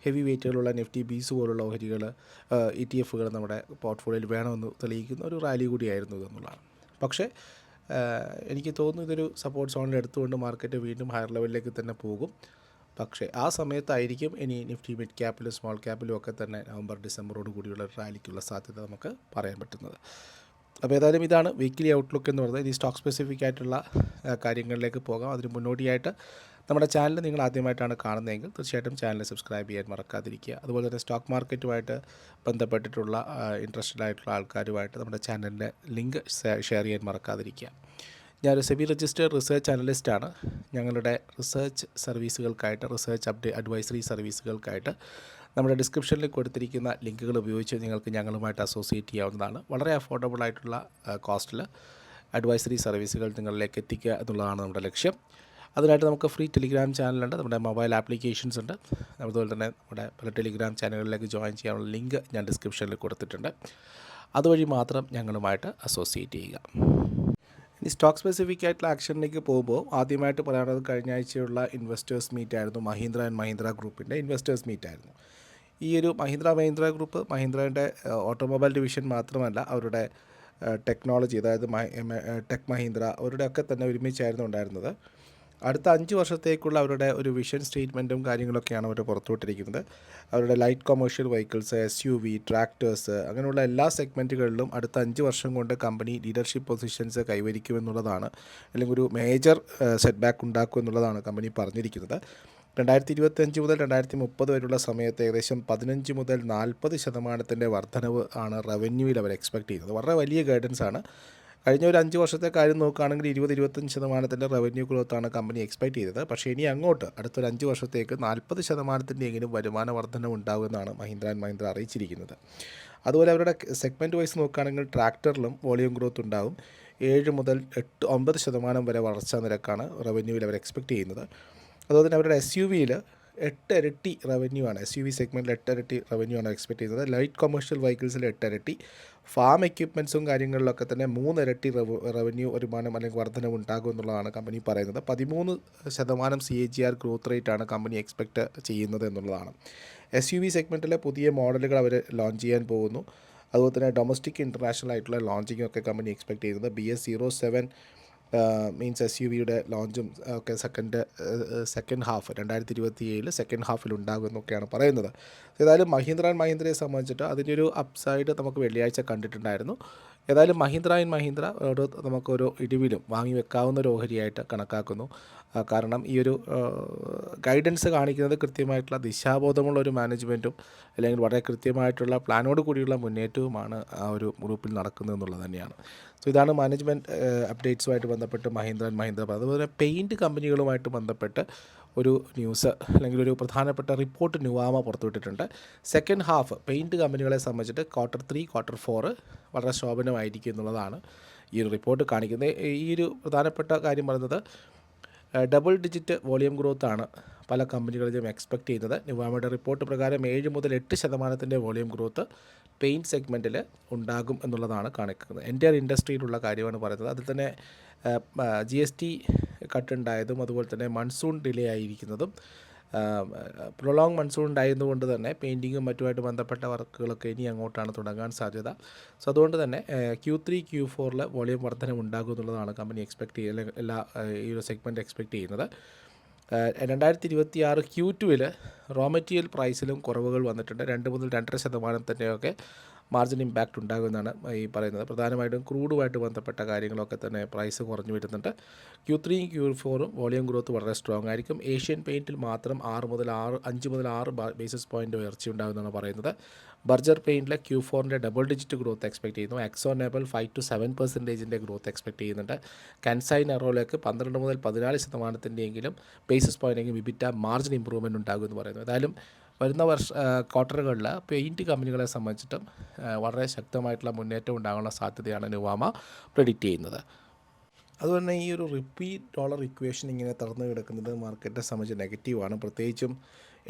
ഹെവി വെയ്റ്റുകളുള്ള നിഫ്റ്റി ബീസ് പോലുള്ള ഓഹരികൾ ഇ ടി എഫുകൾ നമ്മുടെ പോർട്ട്ഫോളിയോയിൽ വേണമെന്ന് തെളിയിക്കുന്ന ഒരു റാലി കൂടിയായിരുന്നു ഇതെന്നുള്ളതാണ്. പക്ഷേ എനിക്ക് തോന്നുന്നു ഇതൊരു സപ്പോർട്ട് സോണിൽ എടുത്തുകൊണ്ട് മാർക്കറ്റ് വീണ്ടും ഹയർ ലെവലിലേക്ക് തന്നെ പോകും. പക്ഷേ ആ സമയത്തായിരിക്കും ഇനി നിഫ്റ്റി മിഡ് ക്യാപ്പിലും സ്മോൾ ക്യാപ്പിലും ഒക്കെ തന്നെ നവംബർ ഡിസംബറോട് കൂടിയുള്ള റാലിക്കുള്ള സാധ്യത നമുക്ക് പറയാൻ പറ്റുന്നത്. അപ്പോൾ ഏതായാലും ഇതാണ് വീക്ക്ലി ഔട്ട്ലുക്ക് എന്ന് പറയുന്നത്. ഇനി സ്റ്റോക്ക് സ്പെസിഫിക് ആയിട്ടുള്ള കാര്യങ്ങളിലേക്ക് പോകാം. അതിന് മുന്നോടിയായിട്ട് നമ്മുടെ ചാനൽ നിങ്ങൾ ആദ്യമായിട്ടാണ് കാണുന്നതെങ്കിൽ തീർച്ചയായിട്ടും ചാനൽ സബ്സ്ക്രൈബ് ചെയ്യാൻ മറക്കാതിരിക്കുക. അതുപോലെ തന്നെ സ്റ്റോക്ക് മാർക്കറ്റുമായിട്ട് ബന്ധപ്പെട്ടിട്ടുള്ള ഇൻട്രസ്റ്റഡ് ആയിട്ടുള്ള ആൾക്കാരുമായിട്ട് നമ്മുടെ ചാനലിന്റെ ലിങ്ക് ഷെയർ ചെയ്യാൻ മറക്കാതിരിക്കുക. ഞാനൊരു സെബി രജിസ്റ്റേഡ് റിസർച്ച് അനലിസ്റ്റാണ് ഞങ്ങളുടെ റിസർച്ച് സർവീസുകൾക്കായിട്ട് റിസർച്ച് അപ്ഡേ അഡ്വൈസറി സർവീസുകൾക്കായിട്ട് നമ്മുടെ ഡിസ്ക്രിപ്ഷനിൽ കൊടുത്തിരിക്കുന്ന ലിങ്കുകൾ ഉപയോഗിച്ച് നിങ്ങൾക്ക് ഞങ്ങളുമായിട്ട് അസോസിയേറ്റ് ചെയ്യാവുന്നതാണ്. വളരെ അഫോർഡബിൾ ആയിട്ടുള്ള കോസ്റ്റിൽ അഡ്വൈസറി സർവീസുകൾ നിങ്ങളിലേക്ക് എത്തിക്കുക എന്നുള്ളതാണ് നമ്മുടെ ലക്ഷ്യം. അതിനായിട്ട് നമുക്ക് ഫ്രീ ടെലിഗ്രാം ചാനലുണ്ട് നമ്മുടെ മൊബൈൽ ആപ്ലിക്കേഷൻസ് ഉണ്ട്. അതുപോലെ തന്നെ നമ്മുടെ പല ടെലിഗ്രാം ചാനലുകളിലേക്ക് ജോയിൻ ചെയ്യാനുള്ള ലിങ്ക് ഞാൻ ഡിസ്ക്രിപ്ഷനിൽ കൊടുത്തിട്ടുണ്ട്. അതുവഴി മാത്രം ഞങ്ങളുമായിട്ട് അസോസിയേറ്റ് ചെയ്യുക. ഇനി സ്റ്റോക്ക് സ്പെസിഫിക് ആയിട്ടുള്ള ആക്ഷനിലേക്ക് പോകുമ്പോൾ ആദ്യമായിട്ട് പറയാനുള്ളത് കഴിഞ്ഞ ആഴ്ചയുള്ള ഇൻവെസ്റ്റേഴ്സ് മീറ്റ് ആയിരുന്നു. മഹീന്ദ്ര ആൻഡ് മഹീന്ദ്ര ഗ്രൂപ്പിന്റെ ഇൻവെസ്റ്റേഴ്സ് മീറ്റ് ആയിരുന്നു. ഈ ഒരു മഹീന്ദ്ര മഹീന്ദ്ര ഗ്രൂപ്പ് മഹീന്ദ്രയുടെ ഓട്ടോമൊബൈൽ ഡിവിഷൻ മാത്രമല്ല അവരുടെ ടെക്നോളജി അതായത് ടെക് മഹീന്ദ്ര അവരുടെയൊക്കെ തന്നെ ഒരുമിച്ചായിരുന്നു ഉണ്ടായിരുന്നത്. അടുത്ത അഞ്ച് വർഷത്തേക്കുള്ള അവരുടെ ഒരു വിഷൻ സ്റ്റേറ്റ്മെന്റും കാര്യങ്ങളൊക്കെയാണ് അവർ പുറത്തുവിട്ടിരിക്കുന്നത്. അവരുടെ light commercial vehicles S U V tractors അങ്ങനെയുള്ള എല്ലാ സെഗ്മെന്റുകളിലും അടുത്ത അഞ്ച് വർഷം കൊണ്ട് കമ്പനി ലീഡർഷിപ്പ് പൊസിഷൻസ് കൈവരിക്കുമെന്നുള്ളതാണ് അല്ലെങ്കിൽ ഒരു മേജർ സെറ്റ് ബാക്ക് ഉണ്ടാക്കും എന്നുള്ളതാണ് കമ്പനി പറഞ്ഞിരിക്കുന്നത്. രണ്ടായിരത്തി ഇരുപത്തഞ്ച് മുതൽ രണ്ടായിരത്തി മുപ്പത് വരെയുള്ള സമയത്ത് ഏകദേശം പതിനഞ്ച് മുതൽ നാൽപ്പത് ശതമാനത്തിന്റെ വർധനവ് ആണ് റവന്യൂവിൽ അവർ എക്സ്പെക്ട് ചെയ്യുന്നത്. വളരെ വലിയ ഗൈഡൻസ് ആണ്. കഴിഞ്ഞ ഒരു അഞ്ച് വർഷത്തെ കാര്യം നോക്കുകയാണെങ്കിൽ ഇരുപത് ഇരുപത്തഞ്ച് ശതമാനത്തിന്റെ റവന്യൂ ഗ്രോത്താണ് കമ്പനി എക്സ്പെക്ട് ചെയ്തത്. പക്ഷേ ഇനി അങ്ങോട്ട് അടുത്തൊരു അഞ്ച് വർഷത്തേക്ക് നാൽപ്പത് ശതമാനത്തിന്റെ എങ്കിലും വരുമാന വർധന ഉണ്ടാകുമെന്നാണ് മഹീന്ദ്ര ആൻഡ് മഹീന്ദ്ര അറിയിച്ചിരിക്കുന്നത്. അതുപോലെ അവരുടെ സെഗ്മെന്റ് വൈസ് നോക്കുകയാണെങ്കിൽ ട്രാക്ടറിലും വോളിയം ഗ്രോത്ത് ഉണ്ടാകും ഏഴ് മുതൽ എട്ട് ഒമ്പത് ശതമാനം വരെ വളർച്ചാ നിരക്കാണ് റവന്യൂവിൽ അവർ എക്സ്പെക്ട് ചെയ്യുന്നത്. അതുപോലെ തന്നെ അവരുടെ എസ് യു വിയിൽ എട്ട് ഇരട്ടി റവന്യൂ ആണ്. എസ് യു വി സെഗ്മെന്റിൽ എട്ട് ഇരട്ടി റവന്യൂ ആണ് എക്സ്പെക്ട് ചെയ്യുന്നത്. ലൈറ്റ് കൊമേഴ്ഷ്യൽ വെഹിക്കിൾസിൽ എട്ട് ഇരട്ടി ഫാം എക്യുപ്മെന്റ്സും കാര്യങ്ങളിലൊക്കെ തന്നെ മൂന്ന് ഇരട്ടി റവന്യൂ വരുമാനം അല്ലെങ്കിൽ വർധനവ് ഉണ്ടാകും എന്നുള്ളതാണ് കമ്പനി പറയുന്നത്. പതിമൂന്ന് ശതമാനം C A G R growth rate ആണ് കമ്പനി എക്സ്പെക്റ്റ് ചെയ്യുന്നത് എന്നുള്ളതാണ്. എസ് യു വി സെഗ്മെന്റിലെ പുതിയ മോഡലുകൾ അവർ ലോഞ്ച് ചെയ്യാൻ പോകുന്നു. അതുപോലെ തന്നെ ഡൊമസ്റ്റിക് ഇന്റർനാഷണൽ ആയിട്ടുള്ള ലോഞ്ചിങ് ഒക്കെ കമ്പനി എക്സ്പെക്ട് ചെയ്യുന്നത്. B S zero seven means S U വിയുടെ ലോഞ്ചും ഒക്കെ സെക്കൻഡ് സെക്കൻഡ് ഹാഫ് രണ്ടായിരത്തി ഇരുപത്തി ഏഴിൽ സെക്കൻഡ് ഹാഫിൽ ഉണ്ടാകും എന്നൊക്കെയാണ് പറയുന്നത്. ഏതായാലും മഹീന്ദ്ര ആൻഡ് മഹീന്ദ്രയെ സംബന്ധിച്ചിട്ട് അതിന്റെ ഒരു അപ്സൈഡ് നമുക്ക് വെള്ളിയാഴ്ച കണ്ടിട്ടുണ്ടായിരുന്നു. ഏതായാലും മഹീന്ദ്ര ആൻഡ് മഹീന്ദ്ര ഒരു നമുക്കൊരു ഇടിവിലും വാങ്ങി വെക്കാവുന്ന ഒരു ഓഹരിയായിട്ട് കണക്കാക്കുന്നു കാരണം ഈ ഒരു ഗൈഡൻസ് കാണിക്കുന്നത് കൃത്യമായിട്ടുള്ള ദിശാബോധമുള്ള ഒരു മാനേജ്മെന്റും അല്ലെങ്കിൽ വളരെ കൃത്യമായിട്ടുള്ള പ്ലാനോട് കൂടിയുള്ള മുന്നേറ്റവുമാണ് ആ ഒരു ഗ്രൂപ്പിൽ നടക്കുന്നത് എന്നുള്ളത് തന്നെയാണ് സോ ഇതാണ് മാനേജ്മെന്റ് അപ്ഡേറ്റ്സുമായിട്ട് ബന്ധപ്പെട്ട് മഹീന്ദ്ര ആൻഡ് മഹീന്ദ്ര. അതുപോലെ പെയിന്റ് കമ്പനികളുമായിട്ട് ബന്ധപ്പെട്ട് ഒരു ന്യൂസ് അല്ലെങ്കിൽ ഒരു പ്രധാനപ്പെട്ട റിപ്പോർട്ട് ന്യൂവാമ പുറത്തുവിട്ടിട്ടുണ്ട്. സെക്കൻഡ് ഹാഫ് പെയിന്റ് കമ്പനികളെ സംബന്ധിച്ചിട്ട് ക്വാർട്ടർ ത്രീ ക്വാർട്ടർ ഫോറ് വളരെ ശോഭനമായിരിക്കും എന്നുള്ളതാണ് ഈ ഒരു റിപ്പോർട്ട് കാണിക്കുന്നത്. ഈ ഒരു പ്രധാനപ്പെട്ട കാര്യം പറയുന്നത് ഡബിൾ ഡിജിറ്റ് വോളിയം ഗ്രോത്ത് ആണ് പല കമ്പനികളിലും എക്സ്പെക്റ്റ് ചെയ്യുന്നത്. നിവാമയുടെ റിപ്പോർട്ട് പ്രകാരം ഏഴ് മുതൽ എട്ട് ശതമാനത്തിന്റെ വോളിയം ഗ്രോത്ത് പെയിന്റ് സെഗ്മെന്റിൽ ഉണ്ടാകും എന്നുള്ളതാണ് കാണിക്കുന്നത്. എന്റെ ഇൻഡസ്ട്രിയിലുള്ള കാര്യമാണ് പറയുന്നത്. അതിൽ തന്നെ ജി എസ് ടി കട്ടുണ്ടായതും അതുപോലെ തന്നെ മൺസൂൺ ഡിലേ ആയിരിക്കുന്നതും പ്രൊലോങ് മൺസൂൺ ഉണ്ടായതുകൊണ്ട് തന്നെ പെയിന്റിങ്ങും മറ്റുമായിട്ട് ബന്ധപ്പെട്ട വർക്കുകളൊക്കെ ഇനി അങ്ങോട്ടാണ് തുടങ്ങാൻ സാധ്യത. സോ അതുകൊണ്ട് തന്നെ ക്യൂ ത്രീ ക്യൂ ഫോറിൽ വോളിയം വർധനം ഉണ്ടാകും എന്നുള്ളതാണ് കമ്പനി എക്സ്പെക്ട് ചെയ്യുന്നത് എല്ലാ ഈ ഒരു സെഗ്മെന്റ് എക്സ്പെക്ട് ചെയ്യുന്നത്. രണ്ടായിരത്തി ഇരുപത്തി ആറ് ക്യൂ ടുവിൽ റോ മെറ്റീരിയൽ പ്രൈസിലും കുറവുകൾ വന്നിട്ടുണ്ട്. രണ്ട് മുതൽ രണ്ടര ശതമാനം തന്നെയൊക്കെ മാർജിൻ ഇമ്പാക്റ്റ് ഉണ്ടാകുമെന്നാണ് ഈ പറയുന്നത്. പ്രധാനമായിട്ടും ക്രൂഡുമായിട്ട് ബന്ധപ്പെട്ട കാര്യങ്ങളൊക്കെ തന്നെ പ്രൈസ് കുറഞ്ഞു വരുന്നുണ്ട്. ക്യൂ ത്രീയും ക്യൂ ഫോറും വോളിയം ഗ്രോത്ത് വളരെ സ്ട്രോങ് ആയിരിക്കും. ഏഷ്യൻ പെയിന്റിൽ മാത്രം ആറ് മുതൽ ആറ് അഞ്ച് മുതൽ ആറ് ബേസിസ് പോയിന്റ് ഉയർച്ച ഉണ്ടാകുമെന്നാണ് പറയുന്നത്. ബർജർ പെയിന്റിലെ ക്യൂ ഫോറിന്റെ ഡബിൾ ഡിജിറ്റ് ഗ്രോത്ത് എക്സ്പെക്ട് ചെയ്യുന്നു. Akzo Nobel five to seven പെർസെന്റേജിന്റെ growth expect ചെയ്യുന്നുണ്ട്. കൻസൈൻ എറോയിലേക്ക് പന്ത്രണ്ട് മുതൽ പതിനാല് ശതമാനത്തിന്റെയെങ്കിലും ബേസിസ് പോയിന്റെങ്കിലും വിബിറ്റ മാർജിൻ ഇമ്പ്രൂവ്മെന്റ് ഉണ്ടാകുമെന്ന് പറയുന്നു. ഏതായാലും വരുന്ന വർഷ ക്വാർട്ടറുകളിൽ പെയിന്റ് കമ്പനികളെ സംബന്ധിച്ചിട്ടും വളരെ ശക്തമായിട്ടുള്ള മുന്നേറ്റം ഉണ്ടാകാനുള്ള സാധ്യതയാണ് നുവാമ പ്രെഡിക്റ്റ് ചെയ്യുന്നത്. അതുപോലെ തന്നെ ഈ ഒരു റിപ്പീറ്റ് ഡോളർ ഇക്വേഷൻ ഇങ്ങനെ തുറന്നു കിടക്കുന്നത് മാർക്കറ്റിനെ സംബന്ധിച്ച് നെഗറ്റീവാണ് പ്രത്യേകിച്ചും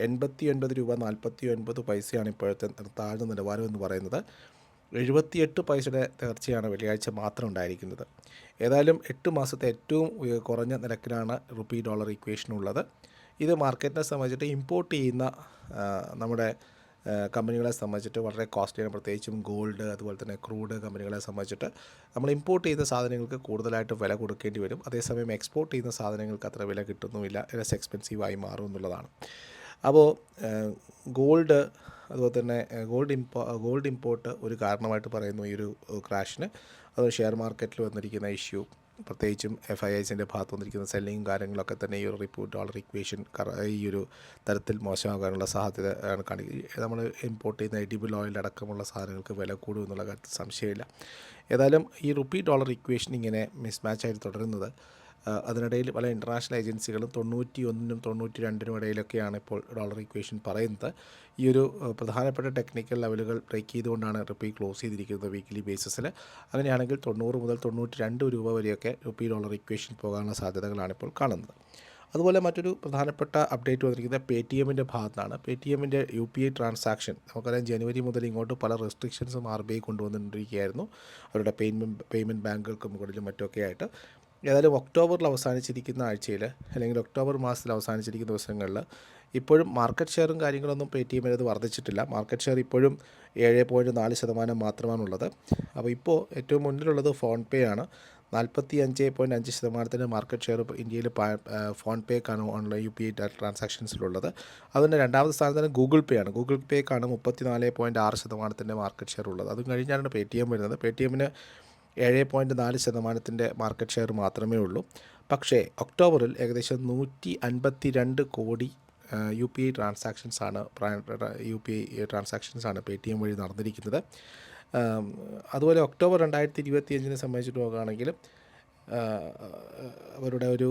എൺപത്തി ഒൻപത് രൂപ നാൽപ്പത്തി ഒൻപത് പൈസയാണ് ഇപ്പോഴത്തെ താഴ്ന്ന നിലവാരം എന്ന് പറയുന്നത്. എഴുപത്തിയെട്ട് പൈസയുടെ തകർച്ചയാണ് വെള്ളിയാഴ്ച മാത്രം ഉണ്ടായിരിക്കുന്നത്. ഏതായാലും എട്ട് മാസത്തെ ഏറ്റവും കുറഞ്ഞ നിരക്കിലാണ് റുപ്പി ഡോളർ ഇക്വേഷൻ ഉള്ളത്. ഇത് മാർക്കറ്റിനെ സംബന്ധിച്ചിട്ട് ഇമ്പോർട്ട് ചെയ്യുന്ന നമ്മുടെ കമ്പനികളെ സംബന്ധിച്ചിട്ട് വളരെ കോസ്റ്റ്ലിയാണ് പ്രത്യേകിച്ചും ഗോൾഡ് അതുപോലെ തന്നെ ക്രൂഡ് കമ്പനികളെ സംബന്ധിച്ചിട്ട് നമ്മൾ ഇമ്പോർട്ട് ചെയ്യുന്ന സാധനങ്ങൾക്ക് കൂടുതലായിട്ട് വില കൊടുക്കേണ്ടി വരും. അതേസമയം എക്സ്പോർട്ട് ചെയ്യുന്ന സാധനങ്ങൾക്ക് അത്ര വില കിട്ടുന്നുമില്ല. ലെസ് എക്സ്പെൻസീവായി മാറും എന്നുള്ളതാണ്. അപ്പോൾ ഗോൾഡ് അതുപോലെ തന്നെ ഗോൾഡ് ഇമ്പോ ഗോൾഡ് ഇമ്പോർട്ട് ഒരു കാരണമായിട്ട് പറയുന്നു ഈ ഒരു ക്രാഷിന് അത് ഷെയർ മാർക്കറ്റിൽ വന്നിരിക്കുന്ന ഇഷ്യൂ പ്രത്യേകിച്ചും എഫ് ഐ ഐസിന്റെ ഭാഗത്ത് വന്നിരിക്കുന്ന സെല്ലിങ്ങും കാര്യങ്ങളൊക്കെ തന്നെ ഈ ഒരു റിപ്പോർട്ട് ഡോളർ ഇക്വേഷൻ ഈ ഒരു തരത്തിൽ മോശമാകാനുള്ള സാധ്യത ആണ് കാണിക്കുന്നത് നമ്മൾ ഇമ്പോർട്ട് ചെയ്യുന്ന എഡിബിൾ ഓയിൽ അടക്കമുള്ള സാധനങ്ങൾക്ക് വില കൂടും എന്നുള്ള കാര്യത്തിൽ സംശയമില്ല. ഏതായാലും ഈ റുപ്പി ഡോളർ ഇക്വേഷൻ ഇങ്ങനെ മിസ്മാച്ച് ആയിട്ട് തുടരുന്നത്. അതിനിടയിൽ പല ഇന്റർനാഷണൽ ഏജൻസികളും തൊണ്ണൂറ്റി ഒന്നിനും തൊണ്ണൂറ്റി രണ്ടിനും ഇടയിലൊക്കെയാണ് ഇപ്പോൾ ഡോളർ ഇക്വേഷൻ പറയുന്നത്. ഈ ഒരു പ്രധാനപ്പെട്ട ടെക്നിക്കൽ ലെവലുകൾ ബ്രേക്ക് ചെയ്തുകൊണ്ടാണ് റുപ്പി ക്ലോസ് ചെയ്തിരിക്കുന്നത് വീക്കിലി ബേസിസിൽ അങ്ങനെയാണെങ്കിൽ തൊണ്ണൂറ് മുതൽ തൊണ്ണൂറ്റി രണ്ട് രൂപ വരെയൊക്കെ റുപ്പി ഡോളർ ഇക്വേഷൻ പോകാനുള്ള സാധ്യതകളാണ് ഇപ്പോൾ കാണുന്നത്. അതുപോലെ മറ്റൊരു പ്രധാനപ്പെട്ട അപ്ഡേറ്റ് വന്നിരിക്കുന്നത് പേ ടി എമ്മിന്റെ ഭാഗത്താണ്. പേ ടി എമ്മിന്റെ യു പി ഐ ട്രാൻസാക്ഷൻ നമുക്കറിയാം ജനുവരി മുതൽ ഇങ്ങോട്ട് പല റെസ്ട്രിക്ഷൻസും ആർ ബി ഐ കൊണ്ടുവന്നിരിക്കുകയായിരുന്നു. അവരുടെ പേയ്മെന്റ് പേയ്മെന്റ് ബാങ്കുകൾക്ക് മുകളിലും മറ്റൊക്കെ ആയിട്ട്. ഏതായാലും ഒക്ടോബറിൽ അവസാനിച്ചിരിക്കുന്ന ആഴ്ചയിൽ അല്ലെങ്കിൽ ഒക്ടോബർ മാസത്തിൽ അവസാനിച്ചിരിക്കുന്ന ദിവസങ്ങളിൽ ഇപ്പോഴും മാർക്കറ്റ് ഷെയറും കാര്യങ്ങളൊന്നും പേ ടി എമ്മിനത് വർദ്ധിച്ചിട്ടില്ല. മാർക്കറ്റ് ഷെയർ ഇപ്പോഴും ഏഴ് പോയിന്റ് നാല് ശതമാനം മാത്രമാണുള്ളത്. അപ്പോൾ ഇപ്പോൾ ഏറ്റവും മുന്നിലുള്ളത് ഫോൺ പേ ആണ്. നാൽപ്പത്തി അഞ്ച് പോയിന്റ് അഞ്ച് ശതമാനത്തിന്റെ മാർക്കറ്റ് ഷെയർ ഇന്ത്യയിൽ ഫോൺ പേക്കാണ് ഓൺലൈൻ യു പി ഐ ട്രാൻസാക്ഷൻസിലുള്ളത് അതുകൊണ്ട് രണ്ടാമത്തെ സ്ഥാനത്തിന് ഗൂഗിൾ പേ ആണ്. ഗൂഗിൾ പേക്കാണ് മുപ്പത്തി നാല് പോയിന്റ് ആറ് ശതമാനത്തിന്റെ മാർക്കറ്റ് ഷെയർ ഉള്ളത്. അതും കഴിഞ്ഞാണ് പേ ടി എം വരുന്നത്. പേ ടി എമ്മിന് ഏഴ് പോയിന്റ് നാല് ശതമാനത്തിന്റെ മാർക്കറ്റ് ഷെയർ മാത്രമേ ഉള്ളൂ. പക്ഷേ ഒക്ടോബറിൽ ഏകദേശം നൂറ്റി അൻപത്തി രണ്ട് കോടി യു പി ഐ ട്രാൻസാക്ഷൻസാണ് യു പി ഐ ട്രാൻസാക്ഷൻസാണ് പേ ടി എം വഴി നടന്നിരിക്കുന്നത്. അതുപോലെ ഒക്ടോബർ രണ്ടായിരത്തി ഇരുപത്തി അഞ്ചിനെ സംബന്ധിച്ചിട്ട് നോക്കുകയാണെങ്കിൽ അവരുടെ ഒരു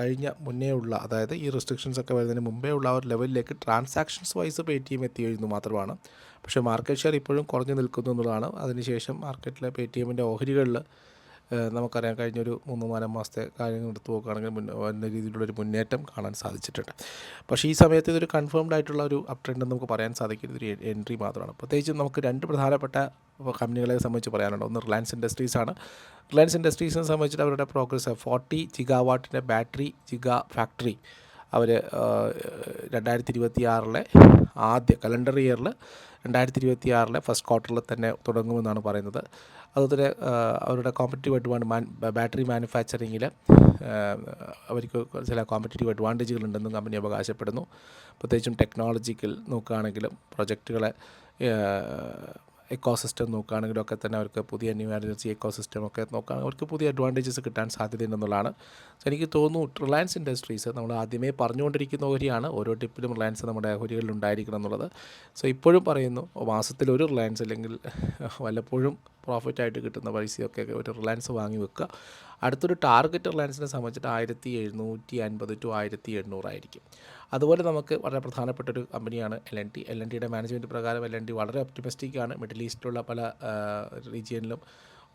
കഴിഞ്ഞ മുന്നേ ഉള്ള അതായത് ഈ റെസ്ട്രിക്ഷൻസ് ഒക്കെ വരുന്നതിന് മുമ്പേ ഉള്ള ആ ഒരു ലെവലിലേക്ക് transactions wise pay T M എത്തിയിരുന്നു മാത്രമാണ്. പക്ഷേ മാർക്കറ്റ് ഷെയർ ഇപ്പോഴും കുറഞ്ഞു നിൽക്കുന്നു എന്നുള്ളതാണ്. അതിനുശേഷം മാർക്കറ്റിലെ പേ ടി എമ്മിന്റെ ഓഹരികളിൽ നമുക്കറിയാം കഴിഞ്ഞൊരു മൂന്ന് നാല് മാസത്തെ കാര്യങ്ങൾ എടുത്തു നോക്കുകയാണെങ്കിൽ വലിയ രീതിയിലുള്ളൊരു മുന്നേറ്റം കാണാൻ സാധിച്ചിട്ടുണ്ട്. പക്ഷേ ഈ സമയത്ത് ഇതൊരു കൺഫേംഡ് ആയിട്ടുള്ള ഒരു അപ് ട്രെൻഡ് നമുക്ക് പറയാൻ സാധിക്കുന്ന ഒരു എൻട്രി മാത്രമാണ്. പ്രത്യേകിച്ചും നമുക്ക് രണ്ട് പ്രധാനപ്പെട്ട കമ്പനികളെ സംബന്ധിച്ച് പറയാനുണ്ട്? ഒന്ന് റിലയൻസ് ഇൻഡസ്ട്രീസ് ആണ്. റിലയൻസ് ഇൻഡസ്ട്രീസിനെ സംബന്ധിച്ചിട്ട് അവരുടെ പ്രോഗ്രസ് ഫോർട്ടി ജിഗാവാട്ടിന്റെ ബാറ്ററി ജിഗാ ഫാക്ടറി അവർ രണ്ടായിരത്തി ഇരുപത്തി ആറിലെ ആദ്യ കലണ്ടർ ഇയറിൽ രണ്ടായിരത്തി ഇരുപത്തി ആറിലെ ഫസ്റ്റ് ക്വാർട്ടറിൽ തന്നെ തുടങ്ങുമെന്നാണ് പറയുന്നത്. അതുപോലെ അവരുടെ കോമ്പറ്റീവ് അഡ്വാൻ ബാറ്ററി മാനുഫാക്ചറിങ്ങിൽ അവർക്ക് ചില കോമ്പറ്റീവ് അഡ്വാന്റേജുകൾ ഉണ്ടെന്നും കമ്പനി അവകാശപ്പെടുന്നു. പ്രത്യേകിച്ചും ടെക്നോളജിക്കൽ നോക്കുകയാണെങ്കിലും പ്രൊജക്റ്റുകളെ എക്കോസിസ്റ്റം സിസ്റ്റം ഒക്കെ തന്നെ അവർക്ക് പുതിയ ന്യൂ എനർജി എക്കോസിസ്റ്റം ഒക്കെ നോക്കുകയാണെങ്കിൽ അവർക്ക് പുതിയ അഡ്വാന്റേജസ് കിട്ടാൻ സാധ്യതയുണ്ടെന്നുള്ളതാണ് സോ എനിക്ക് തോന്നുന്നു റിലയൻസ് ഇൻഡസ്ട്രീസ് നമ്മൾ ആദ്യമേ പറഞ്ഞുകൊണ്ടിരിക്കുന്ന ഓഹരിയാണ് ഓരോ ടിപ്പിലും റിലയൻസ് നമ്മുടെ ഓഹരികളിൽ ഉണ്ടായിരിക്കണം എന്നുള്ളത്. സോ ഇപ്പോഴും പറയുന്നു മാസത്തിൽ ഒരു റിലയൻസ് അല്ലെങ്കിൽ വല്ലപ്പോഴും പ്രോഫിറ്റ് ആയിട്ട് കിട്ടുന്ന പൈസയൊക്കെ ഒരു റിലയൻസ് വാങ്ങി വെക്കുക. അടുത്തൊരു ടാർഗറ്റ് റിലയൻസിനെ സംബന്ധിച്ചിട്ട് ആയിരത്തി എഴുന്നൂറ്റി അൻപത് ടു ആയിരത്തി എണ്ണൂറായിരിക്കും. അതുപോലെ നമുക്ക് വളരെ പ്രധാനപ്പെട്ട ഒരു കമ്പനിയാണ് L N T L N ടിയുടെ മാനേജ്മെന്റ് പ്രകാരം എൽ എൻ ടി വളരെ ഒപ്റ്റിമിസ്റ്റിക് ആണ്. മിഡിൽ ഈസ്റ്റിലുള്ള പല റീജിയനിലും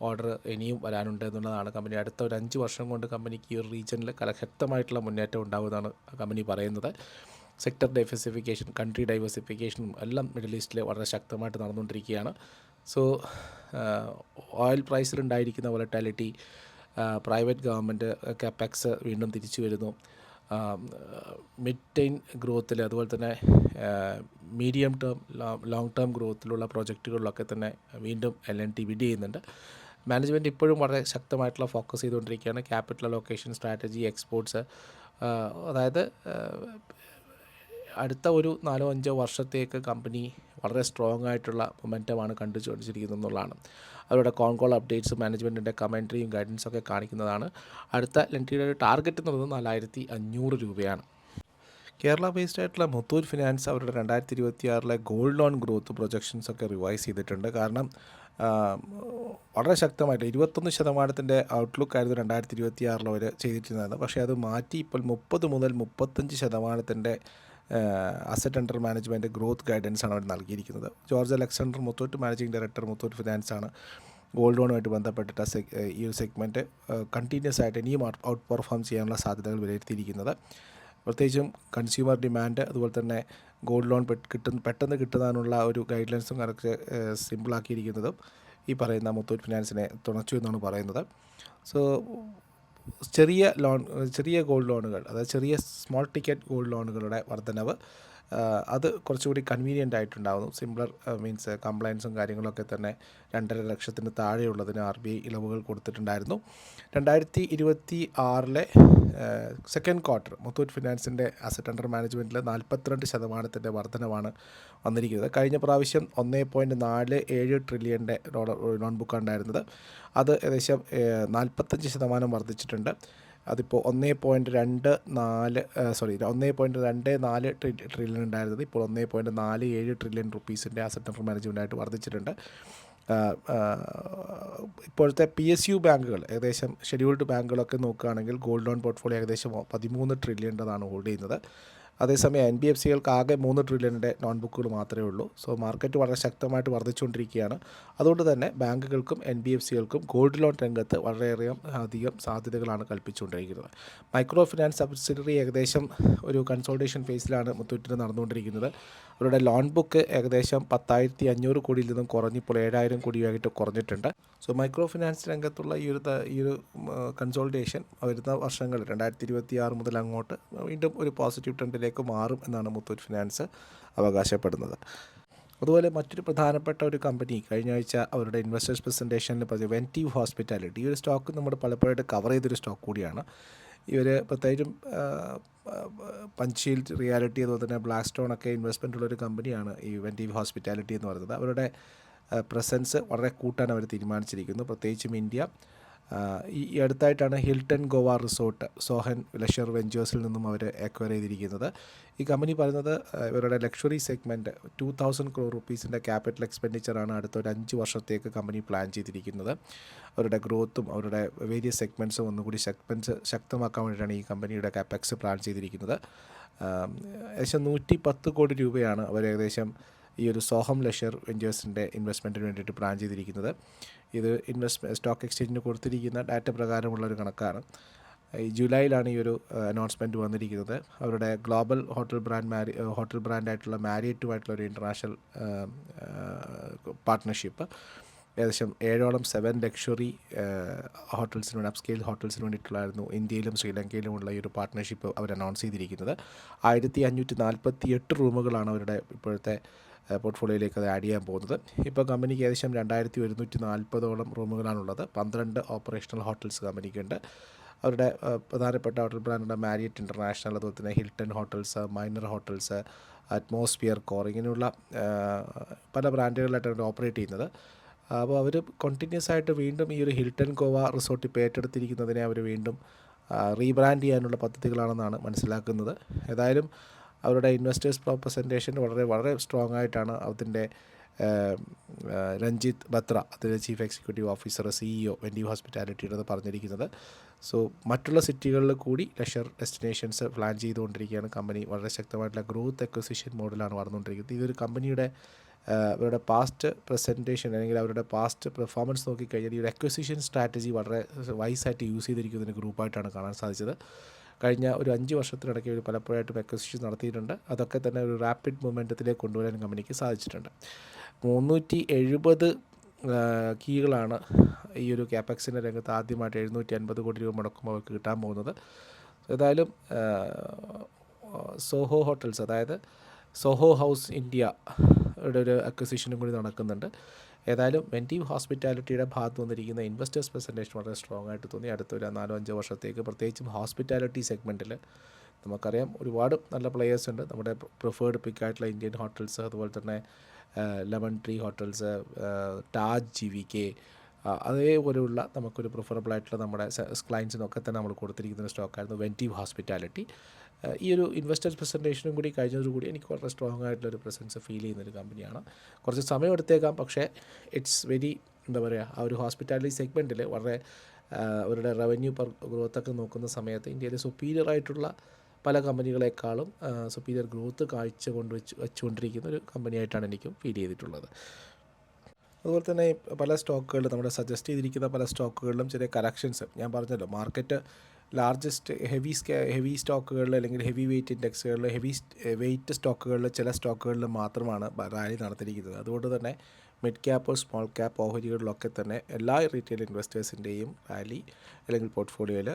ഓർഡർ ഇനിയും വരാനുണ്ട് എന്നുള്ളതാണ് കമ്പനി. അടുത്ത ഒരു അഞ്ച് വർഷം കൊണ്ട് കമ്പനിക്ക് ഈ ഒരു റീജിയനിൽ കലശക്തമായിട്ടുള്ള മുന്നേറ്റം ഉണ്ടാകുമെന്നാണ് കമ്പനി പറയുന്നത്. സെക്ടർ ഡൈവേഴ്സിഫിക്കേഷൻ കൺട്രി ഡൈവേഴ്സിഫിക്കേഷനും എല്ലാം മിഡിൽ ഈസ്റ്റിൽ വളരെ ശക്തമായിട്ട് നടന്നുകൊണ്ടിരിക്കുകയാണ്. സോ ഓയിൽ പ്രൈസിലുണ്ടായിരിക്കുന്ന വോളറ്റാലിറ്റി പ്രൈവറ്റ് ഗവൺമെന്റ് കപ്പെക്സ് വീണ്ടും തിരിച്ചു വരുന്നു. മിഡ് ടൈം ഗ്രോത്തിൽ അതുപോലെ തന്നെ മീഡിയം ടേം ലോങ് ടേം ഗ്രോത്തിലുള്ള പ്രോജക്റ്റുകളിലൊക്കെ തന്നെ വീണ്ടും എൽ എൻ ടി ബിഡ് ചെയ്യുന്നുണ്ട്. മാനേജ്മെന്റ് ഇപ്പോഴും വളരെ ശക്തമായിട്ടുള്ള ഫോക്കസ് ചെയ്തുകൊണ്ടിരിക്കുകയാണ്. ക്യാപിറ്റൽ അലോക്കേഷൻ സ്ട്രാറ്റജി എക്സ്പോർട്സ് അതായത് അടുത്ത ഒരു നാലോ അഞ്ചോ വർഷത്തേക്ക് കമ്പനി വളരെ സ്ട്രോങ് ആയിട്ടുള്ള മൊമെന്റമാണ് കണ്ടു ചോദിച്ചിരിക്കുന്നത് എന്നുള്ളതാണ്. അവരുടെ കോൺ കോൾ അപ്ഡേറ്റ്സ് മാനേജ്മെന്റിന്റെ കമൻട്രിയും ഗൈഡൻസും ഒക്കെ കാണിക്കുന്നതാണ്. അടുത്ത ലെന്റിയുടെ ടാർഗറ്റ് എന്നുള്ളത് നാലായിരത്തി അഞ്ഞൂറ് രൂപയാണ്. കേരള ബേസ്ഡ് ആയിട്ടുള്ള മുത്തൂറ്റ് ഫിനാൻസ് അവരുടെ രണ്ടായിരത്തി ഇരുപത്തി ആറിലെ ഗോൾഡ് ലോൺ ഗ്രോത്ത് പ്രൊജക്ഷൻസ് ഒക്കെ റിവൈസ് ചെയ്തിട്ടുണ്ട്. കാരണം വളരെ ശക്തമായിട്ട് ഇരുപത്തൊന്ന് ശതമാനത്തിന്റെ ഔട്ട്ലുക്ക് ആയിരുന്നു രണ്ടായിരത്തി ഇരുപത്തി ആറിൽ അവർ ചെയ്തിരുന്നത്. പക്ഷേ അത് മാറ്റി ഇപ്പോൾ മുപ്പത് മുതൽ മുപ്പത്തഞ്ച് ശതമാനത്തിന്റെ asset under management growth guidance ആണ് അവർ നൽകിയിരിക്കുന്നത്. George Alexander Muthoot managing director Muthoot finance ആണ് ഗോൾഡ് ലോണുമായിട്ട് ബന്ധപ്പെട്ടിട്ട് ഈ ഒരു സെഗ്മെന്റ് കണ്ടിന്യൂസ് ആയിട്ട് ഇനിയും ഔട്ട് പെർഫോം ചെയ്യാനുള്ള സാധ്യതകൾ വിലയിരുത്തിയിരിക്കുന്നത്. പ്രത്യേകിച്ചും കൺസ്യൂമർ ഡിമാൻഡ് അതുപോലെ തന്നെ ഗോൾഡ് ലോൺ കിട്ടുന്ന പെട്ടെന്ന് കിട്ടുന്നതിനുള്ള ഒരു ഗൈഡ് ലൈൻസും കറക്റ്റ് സിമ്പിളാക്കിയിരിക്കുന്നതും ഈ പറയുന്ന മുത്തൂറ്റ് ഫിനാൻസിനെ തുണച്ചു എന്നാണ് പറയുന്നത്. സോ ചെറിയ ലോൺ ചെറിയ ഗോൾഡ് ലോണുകൾ അതായത് ചെറിയ സ്മോൾ ടിക്കറ്റ് ഗോൾഡ് ലോണുകളുടെ വർധനവ് അത് കുറച്ചുകൂടി കൺവീനിയന്റ് ആയിട്ടുണ്ടാകുന്നു സിംപ്ലർ മീൻസ് കംപ്ലയൻസും കാര്യങ്ങളൊക്കെ തന്നെ രണ്ടര ലക്ഷത്തിന് താഴെയുള്ളതിന് ആർ ബി ഐ ഇളവുകൾ കൊടുത്തിട്ടുണ്ടായിരുന്നു. രണ്ടായിരത്തി ഇരുപത്തി ആറിലെ സെക്കൻഡ് ക്വാർട്ടർ മുത്തൂറ്റ് ഫിനാൻസിന്റെ അസറ്റ് അണ്ടർ മാനേജ്മെന്റിൽ നാൽപ്പത്തിരണ്ട് ശതമാനത്തിന്റെ വർധനമാണ് വന്നിരിക്കുന്നത്. കഴിഞ്ഞ പ്രാവശ്യം ഒന്നേ പോയിന്റ് നാല് ഏഴ് ട്രില്യന്റെ ഡോളർ ലോൺ ബുക്കാണ് ഉണ്ടായിരുന്നത്. അത് ഏകദേശം നാൽപ്പത്തഞ്ച് ശതമാനം വർദ്ധിച്ചിട്ടുണ്ട്. അതിപ്പോൾ ഒന്നേ പോയിന്റ് രണ്ട് നാല് സോറി ഒന്നേ പോയിന്റ് രണ്ട് നാല് ട്രില്യൺ ഉണ്ടായിരുന്നത്. ഇപ്പോൾ ഒന്നേ പോയിന്റ് നാല് ഏഴ് ട്രില്യൺ റുപ്പീസിന്റെ അസറ്റ് അണ്ടർ മാനേജ്മെന്റായിട്ട് വർദ്ധിച്ചിട്ടുണ്ട്. ഇപ്പോഴത്തെ പി എസ് യു ബാങ്കുകൾ ഏകദേശം ഷെഡ്യൂൾഡ് ബാങ്കുകളൊക്കെ നോക്കുകയാണെങ്കിൽ ഗോൾഡ് ലോൺ പോർട്ട്ഫോളിയോ ഏകദേശം പതിമൂന്ന് ട്രില്യന്റെതാണ് ഹോൾഡ് ചെയ്യുന്നത്. അതേസമയം എൻ ബി എഫ് സികൾക്ക് ആകെ മൂന്ന് ട്രില്യണിന്റെ നോൺ ബുക്കുകൾ മാത്രമേ ഉള്ളൂ. സോ മാർക്കറ്റ് വളരെ ശക്തമായിട്ട് വർദ്ധിച്ചുകൊണ്ടിരിക്കുകയാണ്. അതുകൊണ്ട് തന്നെ ബാങ്കുകൾക്കും എൻ ബി എഫ് സികൾക്കും ഗോൾഡ് ലോൺ രംഗത്ത് വളരെയധികം അധികം സാധ്യതകളാണ് കൽപ്പിച്ചുകൊണ്ടിരിക്കുന്നത്. മൈക്രോ ഫിനാൻസ് സബ്സിഡറി ഏകദേശം ഒരു കൺസോൾട്ടേഷൻ ഫേസിലാണ് മുത്തൂറ്റിന് നടന്നുകൊണ്ടിരിക്കുന്നത്. അവരുടെ ലോൺ ബുക്ക് ഏകദേശം പത്തായിരത്തി അഞ്ഞൂറ് കോടിയിൽ നിന്നും കുറഞ്ഞിപ്പോൾ ഏഴായിരം കോടിയായിട്ട് കുറഞ്ഞിട്ടുണ്ട്. സോ മൈക്രോ ഫിനാൻസ് രംഗത്തുള്ള ഈ ഒരു ഈ ഒരു കൺസോൾട്ടേഷൻ വരുന്ന വർഷങ്ങൾ രണ്ടായിരത്തി ഇരുപത്തി ആറ് മുതൽ അങ്ങോട്ട് വീണ്ടും ഒരു പോസിറ്റീവ് ട്രെൻഡിലേക്ക് മാറും എന്നാണ് മുത്തൂറ്റ് ഫിനാൻസ് അവകാശപ്പെടുന്നത്. അതുപോലെ മറ്റൊരു പ്രധാനപ്പെട്ട ഒരു കമ്പനി കഴിഞ്ഞ ആഴ്ച അവരുടെ ഇൻവെസ്റ്റേഴ്സ് പ്രസന്റേഷനിൽ പറഞ്ഞു വെന്റീവ് ഹോസ്പിറ്റാലിറ്റി ഈ ഒരു സ്റ്റോക്ക് നമ്മൾ പലപ്പോഴായിട്ട് കവർ ചെയ്തൊരു സ്റ്റോക്ക് കൂടിയാണ്. ഇവർ പ്രത്യേകിച്ചും പഞ്ചീൽ റിയാലിറ്റി അതുപോലെ തന്നെ ബ്ലാക്ക് സ്റ്റോൺ ഒക്കെ ഇൻവെസ്റ്റ്മെന്റ് ഉള്ളൊരു കമ്പനിയാണ് ഈ വെന്റീവ് ഹോസ്പിറ്റാലിറ്റി എന്ന് പറയുന്നത്. അവരുടെ പ്രസൻസ് വളരെ കൂട്ടാൻ അവർ തീരുമാനിച്ചിരിക്കുന്നു പ്രത്യേകിച്ചും ഇന്ത്യ ഈ അടുത്തായിട്ടാണ് Hilton Goa resort Sohan leisure വെഞ്ചേഴ്സിൽ നിന്നും അവർ അക്വയർ ചെയ്തിരിക്കുന്നത്. ഈ കമ്പനി പറയുന്നത് ഇവരുടെ luxury segment two thousand crore റുപ്പീസിന്റെ capital എക്സ്പെൻഡിച്ചറാണ് അടുത്ത ഒരു അഞ്ച് വർഷത്തേക്ക് കമ്പനി പ്ലാൻ ചെയ്തിരിക്കുന്നത്. അവരുടെ ഗ്രോത്തും അവരുടെ വേരിയസ് സെഗ്മെന്റ്സും ഒന്നുകൂടി സെഗ്മെന്റ്സ് ശക്തമാക്കാൻ വേണ്ടിയിട്ടാണ് ഈ കമ്പനിയുടെ കാപ്പക്സ് പ്ലാൻ ചെയ്തിരിക്കുന്നത്. ഏകദേശം നൂറ്റി പത്ത് കോടി രൂപയാണ് അവർ ഏകദേശം ഈ ഒരു സോഹം ലഷർ വെഞ്ചേഴ്സിന്റെ ഇൻവെസ്റ്റ്മെന്റിന് വേണ്ടിയിട്ട് പ്ലാൻ ചെയ്തിരിക്കുന്നത്. ഇത് ഇൻവെസ്റ്റ് സ്റ്റോക്ക് എക്സ്ചേഞ്ചിന് കൊടുത്തിരിക്കുന്ന ഡാറ്റ പ്രകാരമുള്ള ഒരു കണക്കാണ്. ഈ ജൂലൈയിലാണ് ഈ ഒരു അനൗൺസ്മെന്റ് വന്നിരിക്കുന്നത്. അവരുടെ ഗ്ലോബൽ ഹോട്ടൽ ബ്രാൻഡ് മാരി ഹോട്ടൽ ബ്രാൻഡായിട്ടുള്ള മാരിയറ്റുമായിട്ടുള്ള ഒരു ഇന്റർനാഷണൽ പാർട്ട്ണർഷിപ്പ് ഏകദേശം ഏഴോളം സെവൻ ലക്ഷറി ഹോട്ടൽസിന് വേണ്ടി അപ്സ്കെയിൽ ഹോട്ടൽസിന് വേണ്ടിയിട്ടുള്ളായിരുന്നു ഇന്ത്യയിലും ശ്രീലങ്കയിലുമുള്ള ഈ ഒരു പാർട്ട്ണർഷിപ്പ് അവർ അനൗൺസ് ചെയ്തിരിക്കുന്നത്. ആയിരത്തി അഞ്ഞൂറ്റി നാൽപ്പത്തി എട്ട് റൂമുകളാണ് അവരുടെ ഇപ്പോഴത്തെ പോർട്ട്ഫോളിയോയിലേക്ക് അത് ആഡ് ചെയ്യാൻ പോകുന്നത്. ഇപ്പോൾ കമ്പനിക്ക് ഏകദേശം രണ്ടായിരത്തി ഒരുന്നൂറ്റി നാൽപ്പതോളം റൂമുകളാണുള്ളത്. പന്ത്രണ്ട് ഓപ്പറേഷണൽ ഹോട്ടൽസ് കമ്പനിക്കുണ്ട്. അവരുടെ പ്രധാനപ്പെട്ട ഹോട്ടൽ ബ്രാൻഡുണ്ട് മാരിയറ്റ് ഇന്റർനാഷണൽ അതുപോലെ തന്നെ Hilton hotels Minor hotels Atmosphere Core ഇങ്ങനെയുള്ള പല ബ്രാൻഡുകളിലായിട്ടാണ് ഓപ്പറേറ്റ് ചെയ്യുന്നത്. അപ്പോൾ അവർ കണ്ടിന്യൂസ് ആയിട്ട് വീണ്ടും ഈ ഒരു ഹിൽട്ടൺ ഗോവ റിസോർട്ട് ഇപ്പോൾ ഏറ്റെടുത്തിരിക്കുന്നതിനെ അവർ വീണ്ടും റീബ്രാൻഡ് ചെയ്യാനുള്ള പദ്ധതികളാണെന്നാണ് മനസ്സിലാക്കുന്നത്. ഏതായാലും അവരുടെ ഇൻവെസ്റ്റേഴ്സ് പ്രസന്റേഷൻ വളരെ വളരെ സ്ട്രോങ് ആയിട്ടാണ് അതിന്റെ രഞ്ജിത്ത് ബത്ര അതിന്റെ chief executive officer CEO Ventive ഹോസ്പിറ്റാലിറ്റിയുടെ പറഞ്ഞിരിക്കുന്നത്. സോ മറ്റുള്ള സിറ്റികളിൽ കൂടി ലഷർ ഡെസ്റ്റിനേഷൻസ് പ്ലാൻ ചെയ്തുകൊണ്ടിരിക്കുകയാണ്. കമ്പനി വളരെ ശക്തമായിട്ടുള്ള ഗ്രോത്ത് എക്വസിഷൻ മോഡലാണ് വളർന്നുകൊണ്ടിരിക്കുന്നത്. ഇതൊരു കമ്പനിയുടെ അവരുടെ പാസ്റ്റ് പ്രസന്റേഷൻ അല്ലെങ്കിൽ അവരുടെ പാസ്റ്റ് പെർഫോമൻസ് നോക്കിക്കഴിഞ്ഞാൽ ഈ ഒരു അക്വസിഷൻ സ്ട്രാറ്റജി വളരെ വൈസായിട്ട് യൂസ് ചെയ്തിരിക്കുന്ന ഒരു ഗ്രൂപ്പായിട്ടാണ് കാണാൻ സാധിച്ചത്. കഴിഞ്ഞ ഒരു അഞ്ച് വർഷത്തിനിടയ്ക്ക് ഒരു പലപ്പോഴായിട്ടും അക്വസിഷൻ നടത്തിയിട്ടുണ്ട്. അതൊക്കെ തന്നെ ഒരു റാപ്പിഡ് മൂവ്മെന്റത്തിലേക്ക് കൊണ്ടുവരാൻ കമ്പനിക്ക് സാധിച്ചിട്ടുണ്ട്. മുന്നൂറ്റി എഴുപത് കീകളാണ് ഈ ഒരു ക്യാപെക്സിന്റെ രംഗത്ത് ആദ്യമായിട്ട് എഴുന്നൂറ്റി അൻപത് കോടി രൂപ മുടക്കുമ്പോൾ അവർക്ക് കിട്ടാൻ പോകുന്നത്. ഏതായാലും സോഹോ ഹോട്ടൽസ് അതായത് സോഹോ ഹൗസ് ഇന്ത്യയുടെ ഒരു അക്വസിഷനും കൂടി നടക്കുന്നുണ്ട്. ഏതായാലും വെന്റീവ് ഹോസ്പിറ്റാലിറ്റിയുടെ ഭാഗത്ത് വന്നിരിക്കുന്ന ഇൻവെസ്റ്റേഴ്സ് പ്രസന്റേഷൻ വളരെ സ്ട്രോങ് ആയിട്ട് തോന്നി. അടുത്തൊരു നാലോ അഞ്ചോ വർഷത്തേക്ക് പ്രത്യേകിച്ചും ഹോസ്പിറ്റാലിറ്റി സെഗ്മെന്റിൽ നമുക്കറിയാം ഒരുപാട് നല്ല പ്ലെയേഴ്സ് ഉണ്ട്. നമ്മുടെ പ്രിഫേർഡ് പിക്കായിട്ടുള്ള ഇന്ത്യൻ ഹോട്ടൽസ് അതുപോലെ തന്നെ Lemon Tree Hotels Taj G V K അതേപോലെയുള്ള നമുക്കൊരു പ്രിഫറബിൾ ആയിട്ടുള്ള നമ്മുടെ ക്ലയൻസിനൊക്കെ തന്നെ നമ്മൾ കൊടുത്തിരിക്കുന്ന സ്റ്റോക്കായിരുന്നു വെന്റീവ് ഹോസ്പിറ്റാലിറ്റി ഈ ഒരു ഇൻവെസ്റ്റേഴ്സ് പ്രസന്റേഷനും കൂടി കഴിഞ്ഞതോടുകൂടി എനിക്ക് വളരെ സ്ട്രോങ് ആയിട്ടുള്ള ഒരു പ്രസൻസ് ഫീൽ ചെയ്യുന്ന ഒരു കമ്പനിയാണ് കുറച്ച് സമയം എടുത്തേക്കാം പക്ഷേ ഇറ്റ്സ് വെരി എന്താ പറയുക ആ ഒരു ഹോസ്പിറ്റാലിറ്റി സെഗ്മെന്റിൽ വളരെ അവരുടെ റവന്യൂ പെർ ഗ്രോത്തൊക്കെ നോക്കുന്ന സമയത്ത് ഇന്ത്യയിൽ സുപ്പീരിയർ ആയിട്ടുള്ള പല കമ്പനികളെക്കാളും സുപ്പീരിയർ ഗ്രോത്ത് കാഴ്ച കൊണ്ട് വെച്ച് വെച്ചുകൊണ്ടിരിക്കുന്ന ഒരു കമ്പനിയായിട്ടാണ് എനിക്കും ഫീൽ ചെയ്തിട്ടുള്ളത്. അതുപോലെ തന്നെ പല സ്റ്റോക്കുകളിലും നമ്മുടെ സജസ്റ്റ് ചെയ്തിരിക്കുന്ന പല സ്റ്റോക്കുകളിലും ചെറിയ കറക്ഷൻസ് ഞാൻ പറഞ്ഞല്ലോ മാർക്കറ്റ് ലാർജസ്റ്റ് ഹെവി ഹെവി സ്റ്റോക്കുകളിൽ അല്ലെങ്കിൽ ഹെവി വെയിറ്റ് ഇൻഡെക്സുകളിൽ ഹെവി വെയിറ്റ് സ്റ്റോക്കുകളിൽ ചില സ്റ്റോക്കുകളിൽ മാത്രമാണ് റാലി നടത്തിയിരിക്കുന്നത്. അതുകൊണ്ട് തന്നെ മിഡ് ക്യാപ്പ് സ്മോൾ ക്യാപ്പ് ഓഹരികളിലൊക്കെ തന്നെ എല്ലാ റീറ്റെയിൽ ഇൻവെസ്റ്റേഴ്സിന്റെയും റാലി അല്ലെങ്കിൽ പോർട്ട്ഫോളിയോയിൽ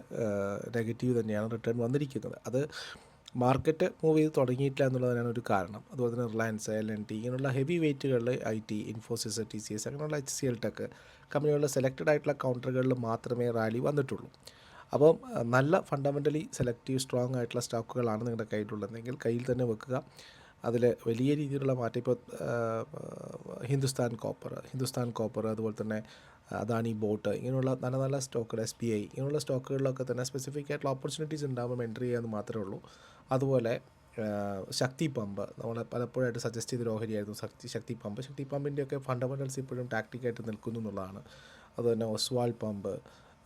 നെഗറ്റീവ് തന്നെയാണ് റിട്ടേൺ വന്നിരിക്കുന്നത്. അത് മാർക്കറ്റ് മൂവ് ചെയ്ത് തുടങ്ങിയിട്ടില്ല എന്നുള്ളതിനാണ് ഒരു കാരണം. അതുപോലെ തന്നെ റിലയൻസ് എൽ എൻ ടി ഇങ്ങനെയുള്ള heavy വെയിറ്റുകളിൽ I T Infosys T C S അങ്ങനെയുള്ള എച്ച് സി എൽ ടെക് കമ്പനികളുടെ സെലക്റ്റഡ് ആയിട്ടുള്ള കൗണ്ടറുകളിൽ മാത്രമേ റാലി വന്നിട്ടുള്ളൂ. അപ്പം നല്ല ഫണ്ടമെന്റലി സെലക്റ്റീവ് സ്ട്രോങ് ആയിട്ടുള്ള സ്റ്റോക്കുകളാണ് നിങ്ങളുടെ കയ്യിലുള്ളതെങ്കിൽ കയ്യിൽ തന്നെ വെക്കുക. അതിൽ വലിയ രീതിയിലുള്ള മാറ്റം ഇപ്പോൾ ഹിന്ദുസ്ഥാൻ കോപ്പർ ഹിന്ദുസ്ഥാൻ കോപ്പർ അതുപോലെ തന്നെ അദാനി ബോട്ട് ഇങ്ങനെയുള്ള നല്ല നല്ല സ്റ്റോക്കുകൾ എസ് ബി ഐ ഇങ്ങനെയുള്ള സ്റ്റോക്കുകളിലൊക്കെ തന്നെ സ്പെസിഫിക് ആയിട്ടുള്ള ഓപ്പർച്യൂണിറ്റീസ് ഉണ്ടാകുമ്പോൾ എൻട്രി ചെയ്യാമെന്ന് മാത്രമേ ഉള്ളൂ. അതുപോലെ ശക്തി പമ്പ് നമ്മൾ പലപ്പോഴായിട്ട് സജസ്റ്റ് ചെയ്ത ഓഹരിയായിരുന്നു ശക്തി ശക്തി പമ്പ്. ശക്തി പമ്പിന്റെയൊക്കെ ഫണ്ടമെന്റൽസ് ഇപ്പോഴും ടാക്റ്റിക്കായിട്ട് നിൽക്കുന്നു എന്നുള്ളതാണ്. അതുതന്നെ ഒസ്വാൾ പമ്പ്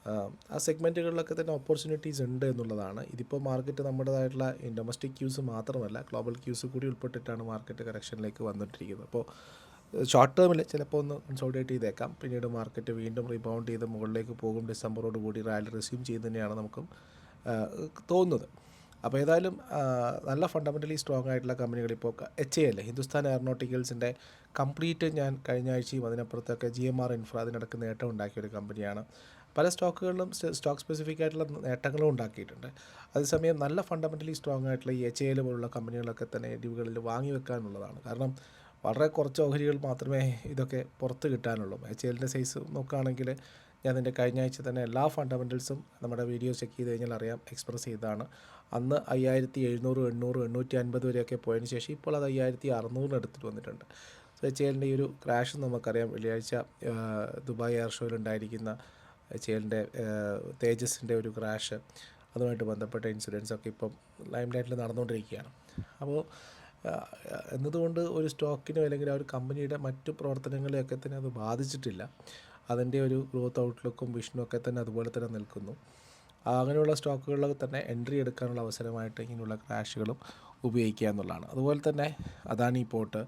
ആ, സെഗ്മെന്റുകളിലൊക്കെ തന്നെ ഓപ്പർച്യൂണിറ്റീസ് ഉണ്ട് എന്നുള്ളതാണ്. ഇതിപ്പോൾ മാർക്കറ്റ് നമ്മുടേതായിട്ടുള്ള ഡൊമസ്റ്റിക് ക്യൂസ് മാത്രമല്ല ഗ്ലോബൽ ക്യൂസ് കൂടി ഉൾപ്പെട്ടിട്ടാണ് മാർക്കറ്റ് കറക്ഷനിലേക്ക് വന്നിട്ടിരിക്കുന്നത്. അപ്പോൾ ഷോർട്ട് ടേമിൽ ചിലപ്പോൾ ഒന്ന് കൺസോൾട്ടേറ്റ് ചെയ്തേക്കാം. പിന്നീട് മാർക്കറ്റ് വീണ്ടും റീബൗണ്ട് ചെയ്ത് മുകളിലേക്ക് പോകും. ഡിസംബറോട് കൂടി റാലി റെസ്യൂം ചെയ്ത് തന്നെയാണ് നമുക്കും തോന്നുന്നത്. അപ്പോൾ ഏതായാലും നല്ല ഫണ്ടമെന്റലി സ്ട്രോങ് ആയിട്ടുള്ള കമ്പനികൾ ഇപ്പോൾ എച്ച് എ അല്ലേ ഹിന്ദുസ്ഥാൻ എയറോനോട്ടിക്കൽസിന്റെ കംപ്ലീറ്റ് ഞാൻ കഴിഞ്ഞ ആഴ്ചയും അതിനപ്പുറത്തൊക്കെ ജി എം ആർ ഇൻഫ്ര അതിനടക്ക് നേട്ടം ഉണ്ടാക്കിയ ഒരു കമ്പനിയാണ് പല സ്റ്റോക്കുകളിലും സ്റ്റോക്ക് സ്പെസിഫിക് ആയിട്ടുള്ള നേട്ടങ്ങളും ഉണ്ടാക്കിയിട്ടുണ്ട്. അതേസമയം നല്ല ഫണ്ടമെന്റലി സ്ട്രോങ് ആയിട്ടുള്ള ഈ എച്ച് എൽ പോലുള്ള കമ്പനികളൊക്കെ തന്നെ ഡിവുകളിൽ വാങ്ങി വെക്കാനുള്ളതാണ് കാരണം വളരെ കുറച്ച് ഓഹരികൾ മാത്രമേ ഇതൊക്കെ പുറത്ത് കിട്ടാനുള്ളൂ. എച്ച് എല്ലിന്റെ സൈസ് നോക്കുകയാണെങ്കിൽ ഞാൻ എന്റെ കഴിഞ്ഞ ആഴ്ച തന്നെ എല്ലാ ഫണ്ടമെന്റൽസും നമ്മുടെ വീഡിയോ ചെക്ക് ചെയ്ത് കഴിഞ്ഞാൽ അറിയാം എക്സ്പ്രസ് ചെയ്തതാണ്. അന്ന് അയ്യായിരത്തി എഴുന്നൂറ് എണ്ണൂറ് എണ്ണൂറ്റി അൻപത് വരെയൊക്കെ പോയതിന് ശേഷം ഇപ്പോൾ അത് അയ്യായിരത്തി അറുന്നൂറിന് എടുത്തിട്ട് വന്നിട്ടുണ്ട്. സോ എച്ച് എല്ലിന്റെ ഈ ഒരു ക്രാഷ് നമുക്കറിയാം. വെള്ളിയാഴ്ച ദുബായ് എയർ ഷോയിൽ ഉണ്ടായിരിക്കുന്ന എച്ച് എല്ലിന്റെ തേജസിന്റെ ഒരു ക്രാഷ് അതുമായിട്ട് ബന്ധപ്പെട്ട ഇൻസിഡൻസ് ഒക്കെ ഇപ്പം ലൈം ലൈറ്റിൽ നടന്നുകൊണ്ടിരിക്കുകയാണ്. അപ്പോൾ എന്നതുകൊണ്ട് ഒരു സ്റ്റോക്കിനോ അല്ലെങ്കിൽ ആ ഒരു കമ്പനിയുടെ മറ്റു പ്രവർത്തനങ്ങളെയൊക്കെ തന്നെ അത് ബാധിച്ചിട്ടില്ല. അതിന്റെ ഒരു ഗ്രോത്ത് ഔട്ട്ലുക്കും വിഷനും ഒക്കെ തന്നെ അതുപോലെ തന്നെ നിൽക്കുന്നു. അങ്ങനെയുള്ള സ്റ്റോക്കുകളിലൊക്കെ തന്നെ എൻട്രി എടുക്കാനുള്ള അവസരമായിട്ട് ഇങ്ങനെയുള്ള ക്രാഷുകളും ഉപയോഗിക്കുക എന്നുള്ളതാണ്. അതുപോലെ തന്നെ അദാനി പോർട്ട്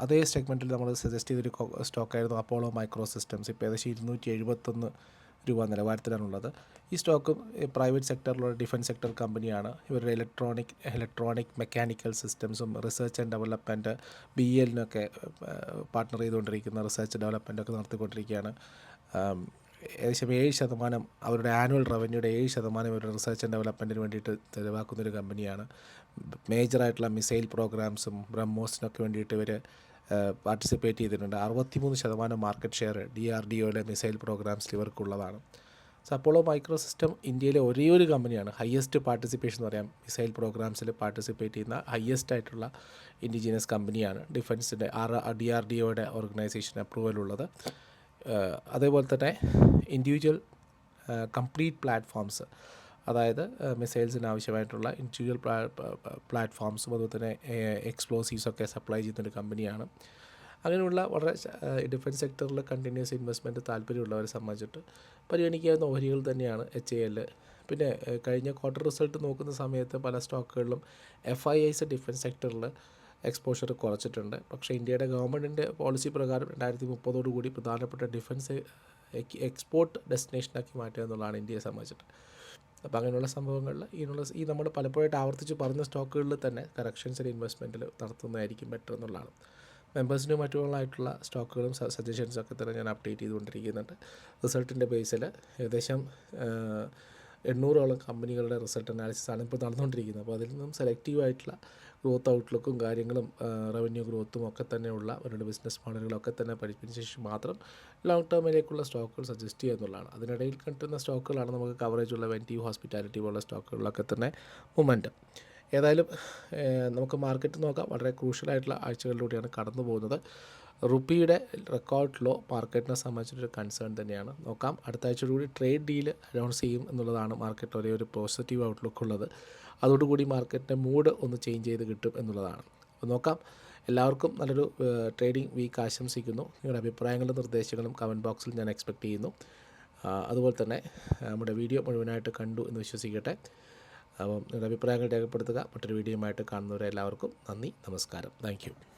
അതേ സെഗ്മെന്റിൽ നമ്മൾ സജസ്റ്റ് ചെയ്തൊരു സ്റ്റോക്കായിരുന്നു അപ്പോളോ മൈക്രോ സിസ്റ്റംസ് ഇപ്പോൾ ഏകദേശം ഇരുന്നൂറ്റി എഴുപത്തൊന്ന് രൂപ നിലവാരത്തിലാണുള്ളത്. ഈ സ്റ്റോക്കും പ്രൈവറ്റ് സെക്ടറിലുള്ള ഡിഫൻസ് സെക്ടർ കമ്പനിയാണ് ഇവരുടെ ഇലക്ട്രോണിക് ഇലക്ട്രോണിക് മെക്കാനിക്കൽ സിസ്റ്റംസും റിസർച്ച് ആൻഡ് ഡെവലപ്മെന്റ് ബി എല്ലിനൊക്കെ പാർട്ട്ണർ ചെയ്തുകൊണ്ടിരിക്കുന്ന റിസർച്ച് ഡെവലപ്മെന്റ് ഒക്കെ നടത്തിക്കൊണ്ടിരിക്കുകയാണ്. ഏകദേശം ഏഴ് ശതമാനം അവരുടെ ആനുവൽ റവന്യൂയുടെ ഏഴ് ശതമാനം ഇവരുടെ റിസർച്ച് ആൻഡ് ഡെവലപ്മെന്റിന് വേണ്ടിയിട്ട് ചിലവാക്കുന്നൊരു കമ്പനിയാണ് മേജറായിട്ടുള്ള മിസൈൽ പ്രോഗ്രാംസും ബ്രഹ്മോസിനൊക്കെ വേണ്ടിയിട്ട് ഇവർ പാർട്ടിസിപ്പേറ്റ് ചെയ്തിട്ടുണ്ട്. അറുപത്തിമൂന്ന് ശതമാനം market share D R D ഒയുടെ മിസൈൽ പ്രോഗ്രാംസിൽ ഇവർക്കുള്ളതാണ്. സോ അപ്പോളോ മൈക്രോ സിസ്റ്റം ഇന്ത്യയിലെ ഒരേ ഒരു കമ്പനിയാണ്. ഹയസ്റ്റ് പാർട്ടിസിപ്പേഷൻ എന്ന് പറയാം. മിസൈൽ പ്രോഗ്രാംസിൽ പാർട്ടിസിപ്പേറ്റ് ചെയ്യുന്ന ഹയസ്റ്റ് ആയിട്ടുള്ള ഇൻഡിജിനിയസ് കമ്പനിയാണ്. ഡിഫൻസിന്റെ ആർ ഡി ആർ ഡി ഒയുടെ ഓർഗനൈസേഷൻ അപ്രൂവൽ ഉള്ളത്. അതേപോലെ തന്നെ ഇൻഡിവിജ്വൽ കംപ്ലീറ്റ് പ്ലാറ്റ്ഫോംസ് അതായത് മിസൈൽസിന് ആവശ്യമായിട്ടുള്ള ഇൻഡിവിജ്വൽ പ്ലാറ്റ്ഫോംസും അതുപോലെ തന്നെ എക്സ്പ്ലോസീവ്സൊക്കെ സപ്ലൈ ചെയ്യുന്നൊരു കമ്പനിയാണ് അങ്ങനെയുള്ള വളരെ ഡിഫൻസ് സെക്ടറിൽ കണ്ടിന്യൂസ് ഇൻവെസ്റ്റ്മെന്റ് താല്പര്യമുള്ളവരെ സംബന്ധിച്ചിട്ട് പരിഗണിക്കാവുന്ന ഓഹരികൾ തന്നെയാണ് എച്ച് എ എൽ പിന്നെ കഴിഞ്ഞ ക്വാർട്ടർ റിസൾട്ട് നോക്കുന്ന സമയത്ത് പല സ്റ്റോക്കുകളിലും എഫ് ഐ ഐസ് ഡിഫൻസ് സെക്ടറിൽ എക്സ്പോഷർ കുറച്ചിട്ടുണ്ട്. പക്ഷേ ഇന്ത്യയുടെ ഗവൺമെന്റിന്റെ പോളിസി പ്രകാരം രണ്ടായിരത്തി മുപ്പതോടുകൂടി പ്രധാനപ്പെട്ട ഡിഫൻസ് എക്സ്പോർട്ട് ഡെസ്റ്റിനേഷനാക്കി മാറ്റുക എന്നുള്ളതാണ് ഇന്ത്യയെ സംബന്ധിച്ചിട്ട്. അപ്പോൾ അങ്ങനെയുള്ള സംഭവങ്ങളിൽ ഇതിനുള്ള ഈ നമ്മൾ പലപ്പോഴായിട്ട് ആവർത്തിച്ച് പറഞ്ഞ സ്റ്റോക്കുകളിൽ തന്നെ കറക്ഷൻസിൽ ഇൻവെസ്റ്റ്മെന്റിൽ നടത്തുന്നതായിരിക്കും ബെറ്റർ എന്നുള്ളതാണ്. മെമ്പേഴ്സിനും മറ്റുള്ളതായിട്ടുള്ള സ്റ്റോക്കുകളും സജഷൻസും ഒക്കെ തന്നെ ഞാൻ അപ്ഡേറ്റ് ചെയ്തുകൊണ്ടിരിക്കുന്നുണ്ട്. റിസൾട്ടിന്റെ ബേസിൽ ഏകദേശം എണ്ണൂറോളം കമ്പനികളുടെ റിസൾട്ട് അനാലിസിസ് ആണ് ഇപ്പോൾ നടന്നുകൊണ്ടിരിക്കുന്നത്. അപ്പോൾ അതിൽ നിന്നും സെലക്റ്റീവ് ആയിട്ടുള്ള ഗ്രോത്ത് ഔട്ട്ലുക്കും കാര്യങ്ങളും റവന്യൂ ഗ്രോത്തും ഒക്കെ തന്നെയുള്ള അവരുടെ ബിസിനസ് മോഡലുകളൊക്കെ തന്നെ പഠിപ്പിച്ച ശേഷം മാത്രം ലോങ് ടേമിലേക്കുള്ള സ്റ്റോക്കുകൾ സജസ്റ്റ് ചെയ്യുക എന്നുള്ളതാണ്. അതിനിടയിൽ കിട്ടുന്ന സ്റ്റോക്കുകളാണ് നമുക്ക് കവറേജ് ഉള്ള വെന്റി ഹോസ്പിറ്റാലിറ്റി പോലുള്ള സ്റ്റോക്കുകളിലൊക്കെ തന്നെ മൊമെന്റം ഏതായാലും നമുക്ക് മാർക്കറ്റ് നോക്കാം. വളരെ ക്രൂഷ്യലായിട്ടുള്ള ആഴ്ചകളിലൂടെയാണ് കടന്നു പോകുന്നത്. റുപ്പിയുടെ റെക്കോർഡ് ലോ മാർക്കറ്റിനെ സംബന്ധിച്ചൊരു കൺസേൺ തന്നെയാണ്. നോക്കാം. അടുത്ത ആഴ്ചയോടുകൂടി ട്രേഡ് ഡീൽ അനൗൺസ് ചെയ്യും എന്നുള്ളതാണ് മാർക്കറ്റ് ഒരേ ഒരു പോസിറ്റീവ് ഔട്ട്ലുക്ക് ഉള്ളത്. അതോടുകൂടി മാർക്കറ്റിന്റെ മൂഡ് ഒന്ന് ചേഞ്ച് ചെയ്ത് കിട്ടും എന്നുള്ളതാണ്. അപ്പോൾ നോക്കാം. എല്ലാവർക്കും നല്ലൊരു ട്രേഡിംഗ് വീക്ക് ആശംസിക്കുന്നു. നിങ്ങളുടെ അഭിപ്രായങ്ങളും നിർദ്ദേശങ്ങളും കമന്റ് ബോക്സിൽ ഞാൻ എക്സ്പെക്റ്റ് ചെയ്യുന്നു. അതുപോലെ തന്നെ നമ്മുടെ വീഡിയോ മുഴുവനായിട്ട് കണ്ടു എന്ന് വിശ്വസിക്കട്ടെ. അപ്പം നിങ്ങളുടെ അഭിപ്രായങ്ങൾ രേഖപ്പെടുത്തുക. മറ്റൊരു വീഡിയോയുമായിട്ട് കാണുന്നവരെ എല്ലാവർക്കും നന്ദി നമസ്കാരം. താങ്ക്